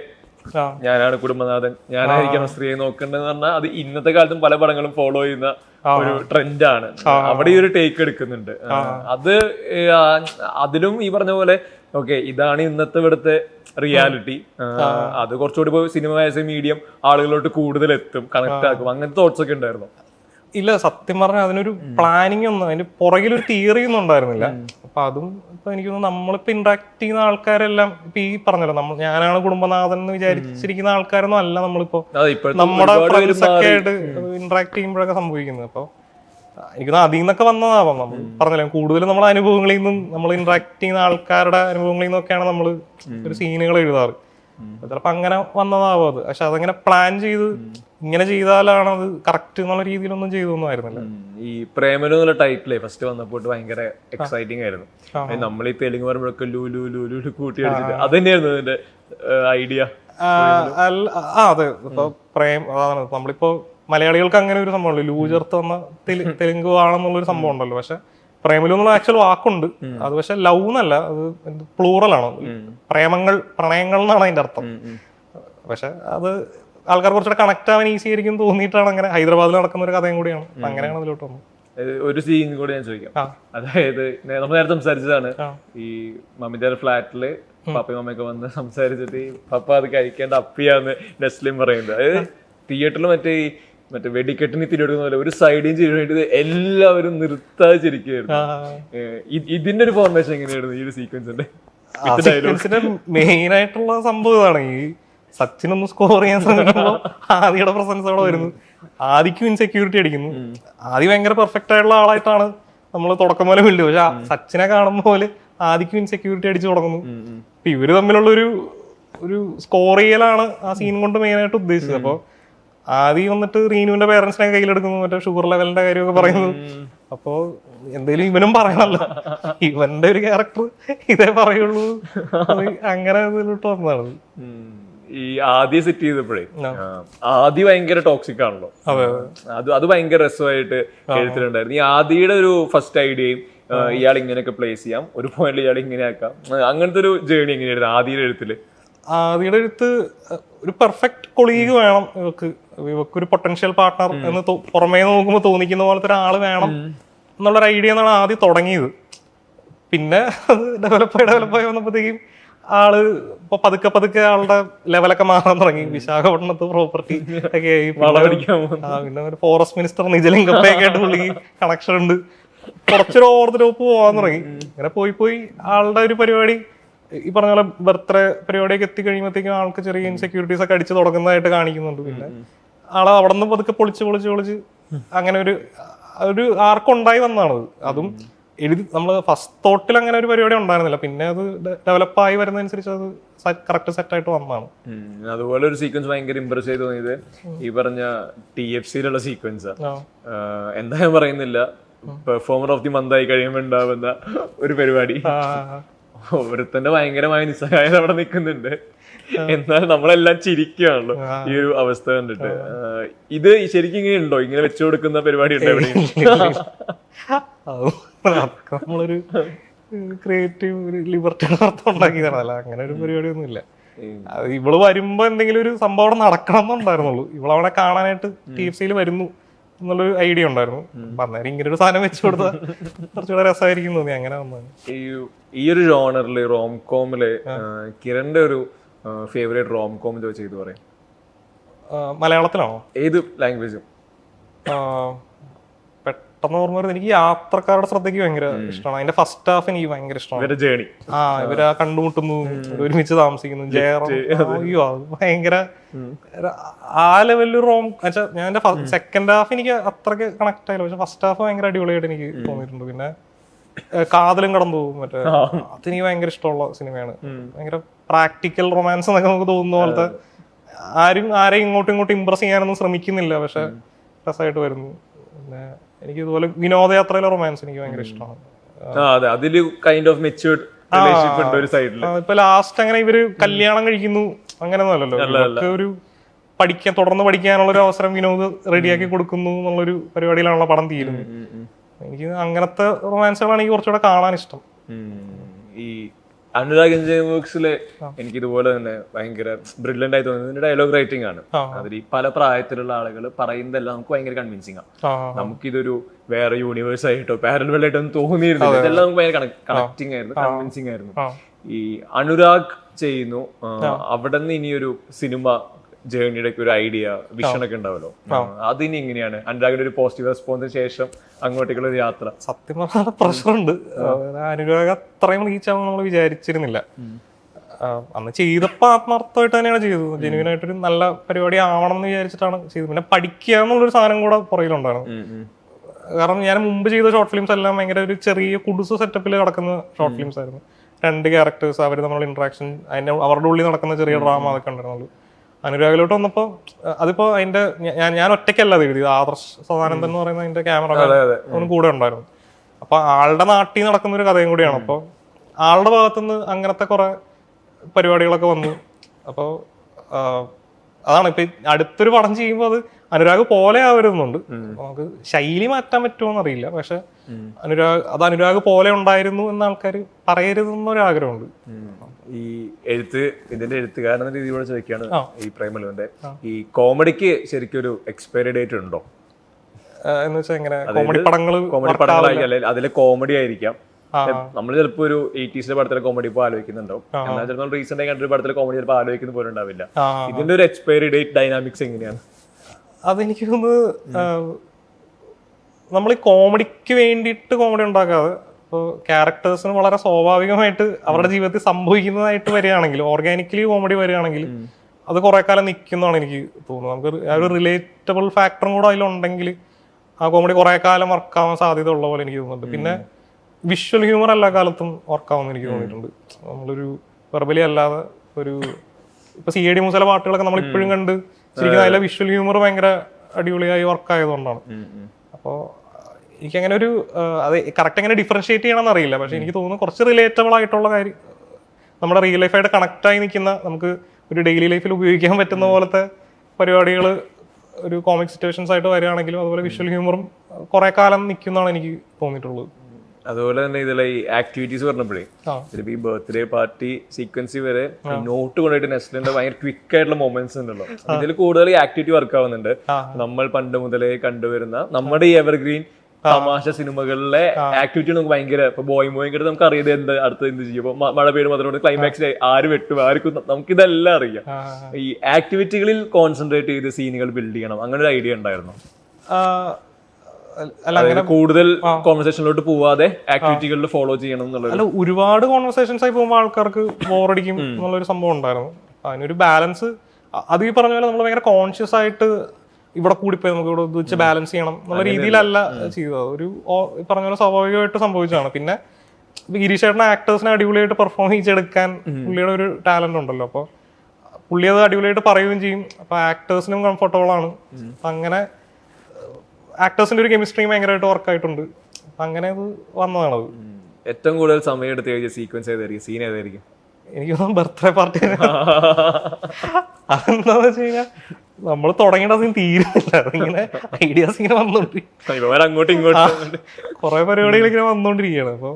ഞാനാണ് കുടുംബനാഥൻ. ഞാനായിരിക്കണം സ്ത്രീയെ നോക്കേണ്ടതെന്ന് പറഞ്ഞാൽ അത് ഇന്നത്തെ കാലത്തും പല പടങ്ങളും ഫോളോ ചെയ്യുന്ന ഒരു ട്രെൻഡാണ് അവിടെ ഈ ഒരു ടേക്ക് എടുക്കുന്നുണ്ട്. അത് അതിലും ഈ പറഞ്ഞ പോലെ ഓക്കെ ഇതാണ് ഇന്നത്തെ ഇവിടുത്തെ റിയാലിറ്റി അത് കുറച്ചുകൂടി സിനിമ ആസ് എ മീഡിയം ആളുകളോട്ട് കൂടുതൽ എത്തും കണക്ട് ആക്കും. അങ്ങനത്തെ തോട്ട്സ് ഒക്കെ ഉണ്ടായിരുന്നു? ഇല്ല സത്യം പറഞ്ഞാൽ അതിനൊരു പ്ലാനിങ് ഒന്നും അതിന്റെ പുറകിലൊരു തിയറി ഒന്നും ഉണ്ടായിരുന്നില്ല. അപ്പൊ അതും ഇപ്പൊ എനിക്ക് തോന്നുന്നു നമ്മളിപ്പോ ഇന്ററാക്ട് ചെയ്യുന്ന ആൾക്കാരെല്ലാം ഇപ്പൊ ഈ പറഞ്ഞല്ലോ നമ്മൾ ഞാനാണ് കുടുംബനാഥൻ എന്ന് വിചാരിച്ചിരിക്കുന്ന ആൾക്കാരൊന്നും അല്ല നമ്മളിപ്പോ. നമ്മുടെ ആയിട്ട് ഇന്ററാക്ട് ചെയ്യുമ്പോഴൊക്കെ സംഭവിക്കുന്നത്. അപ്പൊ എനിക്ക് അതിൽ നിന്നൊക്കെ വന്നതാവാം. നമ്മൾ പറഞ്ഞല്ലോ കൂടുതലും നമ്മുടെ അനുഭവങ്ങളിൽ നിന്നും നമ്മൾ ഇന്ററാക്ട് ചെയ്യുന്ന ആൾക്കാരുടെ അനുഭവങ്ങളിൽ നിന്നൊക്കെയാണ് നമ്മൾ ഒരു സീനുകൾ എഴുതാറ്. ചിലപ്പോ അങ്ങനെ വന്നതാവും അത്. പക്ഷെ അതങ്ങനെ പ്ലാൻ ചെയ്ത് ഇങ്ങനെ ചെയ്താലാണ് അത് കറക്റ്റ് എന്നുള്ള രീതിയിലൊന്നും ചെയ്തൊന്നും ആയിരുന്നില്ല ഈ പ്രേമലു എന്നുള്ള ടൈറ്റിലേ ഫസ്റ്റ് വന്നപ്പോൾ ഭയങ്കര എക്സൈറ്റിംഗ് ആയിരുന്നു. നമ്മൾ ഈ തെലുങ്ക് പറയുമ്പോഴൊക്കെ ലു ലു ലു ലു ലു കൂട്ടി അടിച്ചിട്ട് അത് തന്നെയായിരുന്നു ഇതിന്റെ ഐഡിയ ആ, അതെ. ഇപ്പൊ പ്രേം അതാണ്. നമ്മളിപ്പോ മലയാളികൾക്ക് അങ്ങനെ ഒരു സംഭവമുണ്ട് ലൂ ചേർത്ത് വന്ന തെലു- തെലുങ്ക് ആണെന്നുള്ള ഒരു സംഭവം ഉണ്ടല്ലോ. പക്ഷെ പ്രേമലു എന്നുള്ള ആക്ച്വൽ വാക്കുണ്ട്. അത് പക്ഷെ ലവ് എന്നല്ല അത് പ്ലൂറൽ ആണ്. പ്രേമങ്ങൾ പ്രണയങ്ങൾ എന്നാണ് അതിന്റെ അർത്ഥം. പക്ഷെ അത് ആൾക്കാർ കുറച്ചുകൂടെ കണക്ട് ആവാൻ ഈസി ആയിരിക്കും തോന്നിയിട്ടാണ് അങ്ങനെ ഹൈദരാബാദിൽ നടക്കുന്ന ഒരു കഥയും കൂടിയാണ്. അങ്ങനെയാണ് അതിലോട്ട് വന്നത്. ഒരു സീൻ കൂടി ഞാൻ ചോദിക്കാം. അതായത് നമ്മൾ നേരത്തെ സംസാരിച്ചതാണ്. ഈ മമ്മിന്റെ ഫ്ലാറ്റിൽ പപ്പയും മമ്മയൊക്കെ വന്ന് സംസാരിച്ചിട്ട് പപ്പ അത് കഴിക്കേണ്ട അപ്പിയാന്ന് നെസ്ലിം പറയുന്നത്. അതായത് തിയേറ്ററിൽ മറ്റേ മറ്റേ വെടിക്കെട്ടിന് തിരിയെടുക്കുന്ന പോലെ ഒരു സൈഡിൽ ചിരിയിട്ട് എല്ലാവരും നിർത്താതെ ചിരിക്കുകയായിരുന്നു ഇതിന്റെ ഒരു ഫോർമേഷൻ എങ്ങനെയായിരുന്നു ഈ ഒരു സീക്വൻസിന്റെ സീക്വൻസിന്റെ മെയിൻ ആയിട്ടുള്ള സംഭവം ഇതാണ് ഈ സച്ചിൻ ഒന്ന് സ്കോർ ചെയ്യാൻ ശ്രമിക്കുമ്പോൾ ആദിയുടെ പ്രസൻസ് അവിടെ വരുന്നു. ആദിക്കും ഇൻസെക്യൂരിറ്റി അടിക്കുന്നു. ആദി ഭയങ്കര പെർഫെക്റ്റ് ആയിട്ടുള്ള ആളായിട്ടാണ് നമ്മൾ തുടക്കം പോലെ വിളിച്ചു പക്ഷെ സച്ചിനെ കാണുമ്പോൾ പോലെ ആദിക്കും ഇൻസെക്യൂരിറ്റി അടിച്ചു തുടങ്ങുന്നു. ഇവർ തമ്മിലുള്ള ഒരു ഒരു സ്കോർ ചെയ്യലാണ് ആ സീൻ കൊണ്ട് മെയിൻ ആയിട്ട് ഉദ്ദേശിച്ചത്. അപ്പൊ ആദ്യം വന്നിട്ട് റീനുവിന്റെ പേരൻസിനെ കയ്യിലെടുക്കുന്നു മറ്റേ ഷുഗർ ലെവലിന്റെ കാര്യമൊക്കെ പറയുന്നു. അപ്പോ എന്തേലും ഇവനും പറയണല്ലോ. ഇവന്റെ ഒരു ക്യാരക്ടർ ഇതേ പറയുള്ളൂ. അങ്ങനെ ഇതിലോട്ട് വന്നതാണ്. ഈ ആദ്യം സെറ്റ് ചെയ്തപ്പോഴേ ആദ്യ ഭയങ്കര ടോക്സിക് ആണല്ലോ. അതെ അത്. ഭയങ്കര രസമായിട്ട് എഴുത്തിലുണ്ടായിരുന്നു. ഈ ആദിയുടെ ഒരു ഫസ്റ്റ് ഐഡിയയും ഇയാൾ ഇങ്ങനെയൊക്കെ പ്ലേസ് ചെയ്യാം ഒരു പോയിന്റിൽ ഇയാൾ ഇങ്ങനെ ആക്കാം. അങ്ങനത്തെ ഒരു ജേണി എങ്ങനെയായിരുന്നു ആദിയുടെ എഴുത്തിൽ? ആദിയുടെ അടുത്ത് ഒരു പെർഫെക്റ്റ് കൊളീഗ് വേണം. ഇവക്ക് ഇവക്ക് ഒരു പൊട്ടൻഷ്യൽ പാർട്ണർ എന്ന് പുറമേ നോക്കുമ്പോൾ തോന്നിക്കുന്ന പോലത്തെ ഒരാൾ വേണം എന്നുള്ളൊരു ഐഡിയ എന്നാണ് ആദ്യം തുടങ്ങിയത്. പിന്നെ അത് ഡെവലപ്പായി ഡെവലപ്പായി വന്നപ്പോഴത്തേക്കും ആൾ ഇപ്പൊ പതുക്കെ പതുക്കെ ആളുടെ ലെവലൊക്കെ മാറാൻ തുടങ്ങി. വിശാഖപട്ടണത്ത് പ്രോപ്പർട്ടി ഒക്കെ ആയി. പിന്നെ- ഒരു ഫോറസ്റ്റ് മിനിസ്റ്റർ നിജലിംഗപ്പയൊക്കെ ആയിട്ട് പുള്ളി കണക്ഷൻ ഉണ്ട്. കുറച്ചൊരു ടോപ്പ് പോവാൻ തുടങ്ങി. അങ്ങനെ പോയി പോയി ആളുടെ ഒരു പരിപാടി ഈ പറഞ്ഞ പോലെ ബർത്ത്ഡേ പരിപാടിയൊക്കെ എത്തി കഴിയുമ്പോഴത്തേക്കും ആൾക്ക് ചെറിയ ഇൻസെക്യൂരിറ്റീസ് ഒക്കെ അടിച്ചു തുടങ്ങുന്നതായിട്ട് കാണിക്കുന്നുണ്ട് പിന്നെ. ആളെ അവിടെ നിന്ന് പതുക്കെ പൊളിച്ച് പൊളിച്ച് പൊളിച്ച് അങ്ങനെ ഒരു ഒരു ആർക്കുണ്ടായി വന്നാണ് അതും. എഴുതി നമ്മൾ ഫസ്റ്റ് തോട്ടിൽ അങ്ങനെ ഒരു പരിപാടി ഉണ്ടായിരുന്നില്ല. പിന്നെ അത് ഡെവലപ്പായി വരുന്നതനുസരിച്ച് അത് കറക്റ്റ് സെറ്റ് ആയിട്ട് വന്നാണ് അതുപോലെ ഒരു സീക്വൻസ് ഭയങ്കര ഇമ്പ്രസ് ചെയ്ത് തോന്നിയത് ഈ പറഞ്ഞ ടി എഫ് സിയിലുള്ള സീക്വൻസ് ആ. എന്താ ഞാൻ പറയുന്നില്ല. പെർഫോമർ ഓഫ് ദി മന്ത് ആയി കഴിയുമ്പോൾ ഉണ്ടാവുന്ന ഒരു പരിപാടി. ഒരുത്തന്റെ ഭയങ്കരമായ നിസ്സഹായത അവിടെ നിൽക്കുന്നുണ്ട്. എന്നാൽ നമ്മളെല്ലാം ചിരിക്കുകയാണല്ലോ. ഈ ഒരു അവസ്ഥ കണ്ടിട്ട്. ഇത് ശരിക്കും ഇങ്ങനെ ഉണ്ടോ? ഇങ്ങനെ വെച്ചു കൊടുക്കുന്ന പരിപാടി ഉണ്ടോ നമ്മളൊരു ക്രിയേറ്റീവ് ഒരു ലിബർട്ടിയുടെ അർത്ഥം അല്ല അങ്ങനെ ഒരു പരിപാടി ഇല്ല ഇവൾ വരുമ്പോ എന്തെങ്കിലും ഒരു സംഭവം അവിടെ നടക്കണം എന്നുണ്ടായിരുന്നുള്ളൂ ഇവളവിടെ കാണാനായിട്ട് ടി എഫ് സിയിൽ വരുന്നു. എന്നുള്ളൊരു ഐഡിയ ഉണ്ടായിരുന്നു. അന്നേരം ഇങ്ങനെ ഒരു സാധനം വെച്ചു കൊടുത്താൽ കുറച്ചുകൂടെ രസമായിരിക്കും തോന്നി. അങ്ങനെ വന്നത്. ഈ ഈ ഒരു ജോണറിൽ റോം കോമിൽ കിരണിന്റെ ഒരു ഫേവറേറ്റ് റോം കോം ചോദിച്ചാൽ ഇത് പറയും. മലയാളത്തിലാണോ? ഏത് ലാംഗ്വേജും പെട്ടെന്ന് ഓർമ്മ വരുന്നത് എനിക്ക് യാത്രക്കാരുടെ ശ്രദ്ധയ്ക്ക് ഭയങ്കര ഇഷ്ടമാണ്. അതിന്റെ ഫസ്റ്റ് ഹാഫ് എനിക്ക് ഭയങ്കര ഇഷ്ടമാണ്. ജേണി ആ ഇവർ കണ്ടുമുട്ടുന്നു ഒരുമിച്ച് താമസിക്കുന്നു. ജയറാം. അയ്യോ ഭയങ്കര ആ ലെവലിൽ റോം ഞാൻ എന്റെ സെക്കൻഡ് ഹാഫ് എനിക്ക് അത്രയ്ക്ക് കണക്ട് ആയില്ല. പക്ഷെ ഫസ്റ്റ് ഹാഫ് ഭയങ്കര അടിപൊളിയായിട്ട് എനിക്ക് തോന്നിയിട്ടുണ്ട്. പിന്നെ കാതലും കടന്നു പോകും. മറ്റേ അതെനിക്ക് ഭയങ്കര ഇഷ്ടമുള്ള സിനിമയാണ്. ഭയങ്കര പ്രാക്ടിക്കൽ റൊമാൻസ് എന്നൊക്കെ നമുക്ക് തോന്നുന്ന പോലത്തെ ആരും ആരെയും ഇങ്ങോട്ടും ഇങ്ങോട്ടും ഇമ്പ്രസ് ചെയ്യാനൊന്നും ശ്രമിക്കുന്നില്ല. പക്ഷെ രസമായിട്ട് വരുന്നു. പിന്നെ എനിക്ക് ഇതുപോലെ വിനോദയാത്രയിലെ റൊമാൻസ് എനിക്ക് ഭയങ്കര ഇഷ്ടമാണ്. അതിൽ കൈൻഡ് ഓഫ് ആ, ഇപ്പൊ ലാസ്റ്റ് അങ്ങനെ ഇവർ കല്യാണം കഴിക്കുന്നു. അങ്ങനെയൊന്നും അല്ലല്ലോ. ഇവർക്ക് ഒരു പഠിക്കാൻ തുടർന്ന് പഠിക്കാനുള്ള ഒരു അവസരം വിനോദ് റെഡിയാക്കി കൊടുക്കുന്നു എന്നുള്ളൊരു പരിപാടിയിലാണല്ലോ പടം തീരുന്നത്. എനിക്ക് അങ്ങനത്തെ റൊമാൻസുകളാണ് എനിക്ക് കുറച്ചുകൂടെ കാണാൻ ഇഷ്ടം ഈ അനുരാഗ് വർക്സിലെ എനിക്ക് ഇതുപോലെ തന്നെ ഭയങ്കര ബ്രില്യന്റ് ആയി തോന്നുന്നത് ഡയലോഗ് റൈറ്റിംഗ് ആണ്. അതിൽ ഈ പല പ്രായത്തിലുള്ള ആളുകൾ പറയുന്നതെല്ലാം നമുക്ക് ഭയങ്കര കൺവിൻസിങ് ആണ് നമുക്കിതൊരു വേറെ യൂണിവേഴ്സ് ആയിട്ടോ പാരലൽ ആയിട്ടോ തോന്നിയിരുന്നു തോന്നിയിരുന്നില്ല. ഇതെല്ലാം നമുക്ക് ഭയങ്കര കണക്റ്റിംഗ് ആയിരുന്നു കൺവിൻസിങ് ആയിരുന്നു. ഈ അനുരാഗ് ചെയ്യുന്നു. അവിടെ നിന്ന് ഇനിയൊരു സിനിമ ജേണിയുടെ ഒരു ഐഡിയ വിഷൻ ഒക്കെ ഉണ്ടാവല്ലോ. അതിനി എങ്ങനെയാണ് അനുരാഗിന്റെ ഒരു പോസിറ്റീവ് റെസ്പോൺസിന് ശേഷം അങ്ങോട്ടേക്കുള്ള ഒരു യാത്ര. സത്യം പറഞ്ഞാൽ പ്രഷറുണ്ട്. അനുരാഗ് അത്രയും റീച്ചാവും നമ്മൾ വിചാരിച്ചിരുന്നില്ല. അന്ന് ചെയ്തപ്പോ ആത്മാർത്ഥമായിട്ട് തന്നെയാണ് ചെയ്തത്. ജെനുവിൻ ആയിട്ടൊരു നല്ല പരിപാടി ആവണം എന്ന് വിചാരിച്ചിട്ടാണ് ചെയ്തത്. പിന്നെ പഠിക്കുക എന്നുള്ളൊരു സാധനം കൂടെ പുറകിലുണ്ടായിരുന്നു. കാരണം ഞാൻ മുമ്പ് ചെയ്ത ഷോർട്ട് ഫിലിംസ് എല്ലാം ഭയങ്കര ഒരു ചെറിയ കുടുസ് സെറ്റപ്പിൽ കിടക്കുന്ന ഷോർട്ട് ഫിലിംസ് ആയിരുന്നു. രണ്ട് ക്യാരക്ടേഴ്സ് അവർ തമ്മിലുള്ള ഇൻട്രാക്ഷൻ അതിന്റെ അവരുടെ ഉള്ളിൽ നടക്കുന്ന ചെറിയ ഡ്രാമ അതൊക്കെ ഉണ്ടായിരുന്നുള്ളൂ. അനുരാഗിലോട്ട് വന്നപ്പോൾ അതിപ്പോൾ അതിന്റെ ഞാൻ ഞാൻ ഒറ്റയ്ക്കല്ല അത് എഴുതിയത്. ആദർശ് സദാനന്ദൻ എന്ന് പറയുന്ന അതിന്റെ ക്യാമറ ഒന്നും കൂടെ ഉണ്ടായിരുന്നു. അപ്പോൾ ആളുടെ നാട്ടിൽ നടക്കുന്ന ഒരു കഥയും കൂടിയാണ്. അപ്പോൾ ആളുടെ ഭാഗത്തുനിന്ന് അങ്ങനത്തെ കുറേ പരിപാടികളൊക്കെ വന്നു. അപ്പോൾ അതാണ്. ഇപ്പം അടുത്തൊരു പടം ചെയ്യുമ്പോൾ അത് അനുരാഗ് പോലെ ആവരുന്നുണ്ട് നമുക്ക് ശൈലി മാറ്റാൻ പറ്റുമോ എന്നറിയില്ല പക്ഷെ അനുരാഗ് അത് അനുരാഗ് പോലെ ഉണ്ടായിരുന്നു എന്ന ആൾക്കാർ പറയരുതെന്നൊരാഗ്രഹമുണ്ട് ഈ എഴുത്ത് ഇതിന്റെ എഴുത്തുകാരൻ എന്ന രീതിയിലൂടെ ചോദിക്കുകയാണ്. ഈ പ്രേമലുവിന്റെ. ഈ കോമഡിക്ക് ശരിക്കും ഒരു എക്സ്പയറി ഡേറ്റ് ഉണ്ടോ എന്ന് വെച്ചാൽ എങ്ങനെ? കോമഡി പടങ്ങൾ കോമഡി അല്ലെങ്കിൽ അതിലെ കോമഡി ആയിരിക്കാം. നമ്മൾ ചിലപ്പോ ഒരു എയ്റ്റീസിലെ പടത്തിലെ കോമഡി ഇപ്പൊ ആലോചിക്കുന്നുണ്ടോ? എന്നാൽ ചിലപ്പോൾ റീസെന്റ് ആയിട്ട് കണ്ടൊരു പടത്തിലെ കോമഡി ചിലപ്പോൾ ആലോചിക്കുന്ന പോലെ ഉണ്ടാവില്ല. ഇതിന്റെ ഒരു എക്സ്പയറി ഡേറ്റ് ഡൈനാമിക്സ് എങ്ങനെയാണ്? അതെനിക്ക് തോന്നുന്നത് നമ്മൾ ഈ കോമഡിക്ക് വേണ്ടിയിട്ട് കോമഡി ഉണ്ടാക്കാതെ ഇപ്പോൾ ക്യാരക്ടേഴ്സിന് വളരെ സ്വാഭാവികമായിട്ട് അവരുടെ ജീവിതത്തിൽ സംഭവിക്കുന്നതായിട്ട് വരികയാണെങ്കിൽ ഓർഗാനിക്കലി കോമഡി വരികയാണെങ്കിൽ അത് കുറെ കാലം നിൽക്കുന്നതാണ് എനിക്ക് തോന്നുന്നത്. നമുക്ക് ആ ഒരു റിലേറ്റബിൾ ഫാക്ടറും കൂടെ അതിലുണ്ടെങ്കിൽ ആ കോമഡി കുറെ കാലം വർക്കാവാൻ സാധ്യത ഉള്ള പോലെ എനിക്ക് തോന്നുന്നുണ്ട്. പിന്നെ വിഷ്വൽ ഹ്യൂമർ എല്ലാ കാലത്തും വർക്കാവുമെന്ന് എനിക്ക് തോന്നിയിട്ടുണ്ട്. നമ്മളൊരു വെർബലി അല്ലാതെ ഒരു ഇപ്പൊ സി എ ഡി മൂസല പാട്ടുകളൊക്കെ നമ്മൾ ഇപ്പോഴും കണ്ട് ശരിക്കും അതിലെ വിഷ്വൽ ഹ്യൂമർ ഭയങ്കര അടിപൊളിയായി വർക്ക് ആയതുകൊണ്ടാണ്. അപ്പോൾ എനിക്ക് അങ്ങനെ ഒരു അത് കറക്റ്റ് എങ്ങനെ ഡിഫറൻഷിയേറ്റ് ചെയ്യണമെന്ന് അറിയില്ല. പക്ഷെ എനിക്ക് തോന്നുന്നു കുറച്ച് റിലേറ്റബിൾ ആയിട്ടുള്ള കാര്യം നമ്മുടെ റിയൽ ലൈഫായിട്ട് കണക്ട് ആയി നിൽക്കുന്ന നമുക്ക് ഒരു ഡെയിലി ലൈഫിൽ ഉപയോഗിക്കാൻ പറ്റുന്ന പോലത്തെ പരിപാടികൾ ഒരു കോമിക് സിറ്റുവേഷൻസ് ആയിട്ട് വരികയാണെങ്കിലും അതുപോലെ വിഷ്വൽ ഹ്യൂമറും കുറെ കാലം നിൽക്കുന്നതാണ് എനിക്ക് തോന്നിയിട്ടുള്ളത്. അതുപോലെ തന്നെ ഇതിലെ ഈ ആക്ടിവിറ്റീസ് പറഞ്ഞപ്പോഴേ. ചിലപ്പോൾ ഈ ബർത്ത്ഡേ പാർട്ടി സീക്വൻസി വരെ നോട്ട് കൊണ്ടുപോയിട്ട് നെസ്റ്റിന്റെ ഭയങ്കര ക്വിക്ക് ആയിട്ടുള്ള മൊമെന്റ്സ് ഉണ്ടല്ലോ. ഇതിൽ കൂടുതൽ ഈ ആക്ടിവിറ്റി വർക്ക് ആവുന്നുണ്ട്. നമ്മൾ പണ്ട് മുതലേ കണ്ടുവരുന്ന നമ്മുടെ ഈ എവർഗ്രീൻ തമാശ സിനിമകളിലെ ആക്ടിവിറ്റി നമുക്ക് ഭയങ്കര ഇപ്പൊ ബോയ് ബോയും കിട്ടും നമുക്ക് അറിയാതെ എന്ത് അടുത്ത് എന്ത് ചെയ്യും. ഇപ്പൊ മ- മഴ പെയ്യുമ്പോൾ ക്ലൈമാക്സ് ക്ലൈമാക്സിൽ ആര് വെട്ടും ആർക്കും നമുക്ക് ഇതെല്ലാം അറിയാം. ഈ ആക്ടിവിറ്റികളിൽ കോൺസെൻട്രേറ്റ് ചെയ്ത് സീനുകൾ ബിൽഡ് ചെയ്യണം. അങ്ങനെ ഒരു ഐഡിയ ഉണ്ടായിരുന്നു? അല്ല കൂടുതൽ കോൺവെർസേഷനിലോട്ട് പോവാതെ ആക്ടിവിറ്റികളിൽ ഫോളോ ചെയ്യണം എന്നുള്ളത് അല്ല ഒരുപാട് കോൺവെർസേഷൻസ് ആയി പോകുമ്പോൾ ആൾക്കാർക്ക് ബോറടിക്കും എന്നുള്ളൊരു സംഭവം ഉണ്ടായിരുന്നു. അതിനൊരു ബാലൻസ് അത് ഈ പറഞ്ഞ പോലെ നമ്മൾ ഭയങ്കര കോൺഷ്യസ് ആയിട്ട് ഇവിടെ കൂടിപ്പോയി നമുക്ക് ഇവിടെ വെച്ച് ബാലൻസ് ചെയ്യണം എന്നുള്ള രീതിയിലല്ല ചെയ്തത്. ഒരു പറഞ്ഞ പോലെ സ്വാഭാവികമായിട്ട് സംഭവിച്ചതാണ്. പിന്നെ ഗിരീഷ് ചേട്ടൻ ആക്ടേഴ്സിനെ അടിപൊളിയായിട്ട് പെർഫോം ചെയ്തെടുക്കാൻ പുള്ളിയുടെ ഒരു ടാലന്റ് ഉണ്ടല്ലോ. അപ്പോൾ പുള്ളി അത് അടിപൊളിയായിട്ട് പറയുകയും ചെയ്യും. അപ്പൊ ആക്ടേഴ്സിനും കംഫർട്ടബിൾ ആണ്. അപ്പൊ അങ്ങനെ ആക്ടേഴ്സിന്റെ ഒരു കെമിസ്ട്രി ഭയങ്കരമായിട്ട് വർക്ക് ആയിട്ടുണ്ട്. അപ്പൊ അങ്ങനെ അത് വന്നതാണത് ഏറ്റവും കൂടുതൽ സമയം എടുത്ത് കഴിഞ്ഞ സീക്വൻസ് ഏതായിരിക്കും? സീൻ ഏതായിരിക്കും? എനിക്ക് തോന്നുന്നു ബർത്ത്ഡേ പാർട്ടി അതെന്താന്ന് വെച്ച് കഴിഞ്ഞാൽ നമ്മൾ തുടങ്ങേണ്ട സീൻ തീരുന്നില്ല. അതിങ്ങനെ ഐഡിയാസ് ഇങ്ങനെ വന്നോണ്ടിരിക്കും. അങ്ങോട്ടും ഇങ്ങോട്ടും കുറെ പരിപാടികൾ ഇങ്ങനെ വന്നോണ്ടിരിക്കുകയാണ്. അപ്പോൾ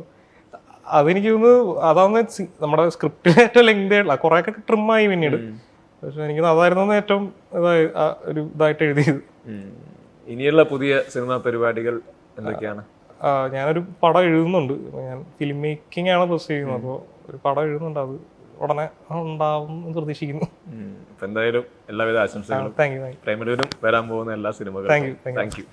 അതെനിക്ക് തോന്നുന്നു അതാന്ന് നമ്മുടെ സ്ക്രിപ്റ്റിന് ഏറ്റവും ലെങ്തി ആയിട്ടുള്ള കുറെ ഒക്കെ ട്രിം ആയി പിന്നീട്. പക്ഷെ എനിക്ക് അതായിരുന്നു ഏറ്റവും ഇതായി ഒരു ഇതായിട്ട് എഴുതിയത്. ഇനിയുള്ള പുതിയ സിനിമാ പരിപാടികൾ എന്തൊക്കെയാണ്? ഞാനൊരു പടം എഴുതുന്നുണ്ട്. ഞാൻ ഫിലിം മേക്കിംഗ് ആണ് പ്രസ് ചെയ്യുന്നത്. അപ്പോൾ ഒരു പടം എഴുതുന്നുണ്ട്. അത് ഉടനെ ഉണ്ടാവും എന്ന് പ്രതീക്ഷിക്കുന്നു. എന്തായാലും എല്ലാവിധ ആശംസകളും താങ്ക് യു താങ്ക് യു പ്രേമലൂരും വരാൻ പോകുന്ന എല്ലാ സിനിമകളും. Thank you thank U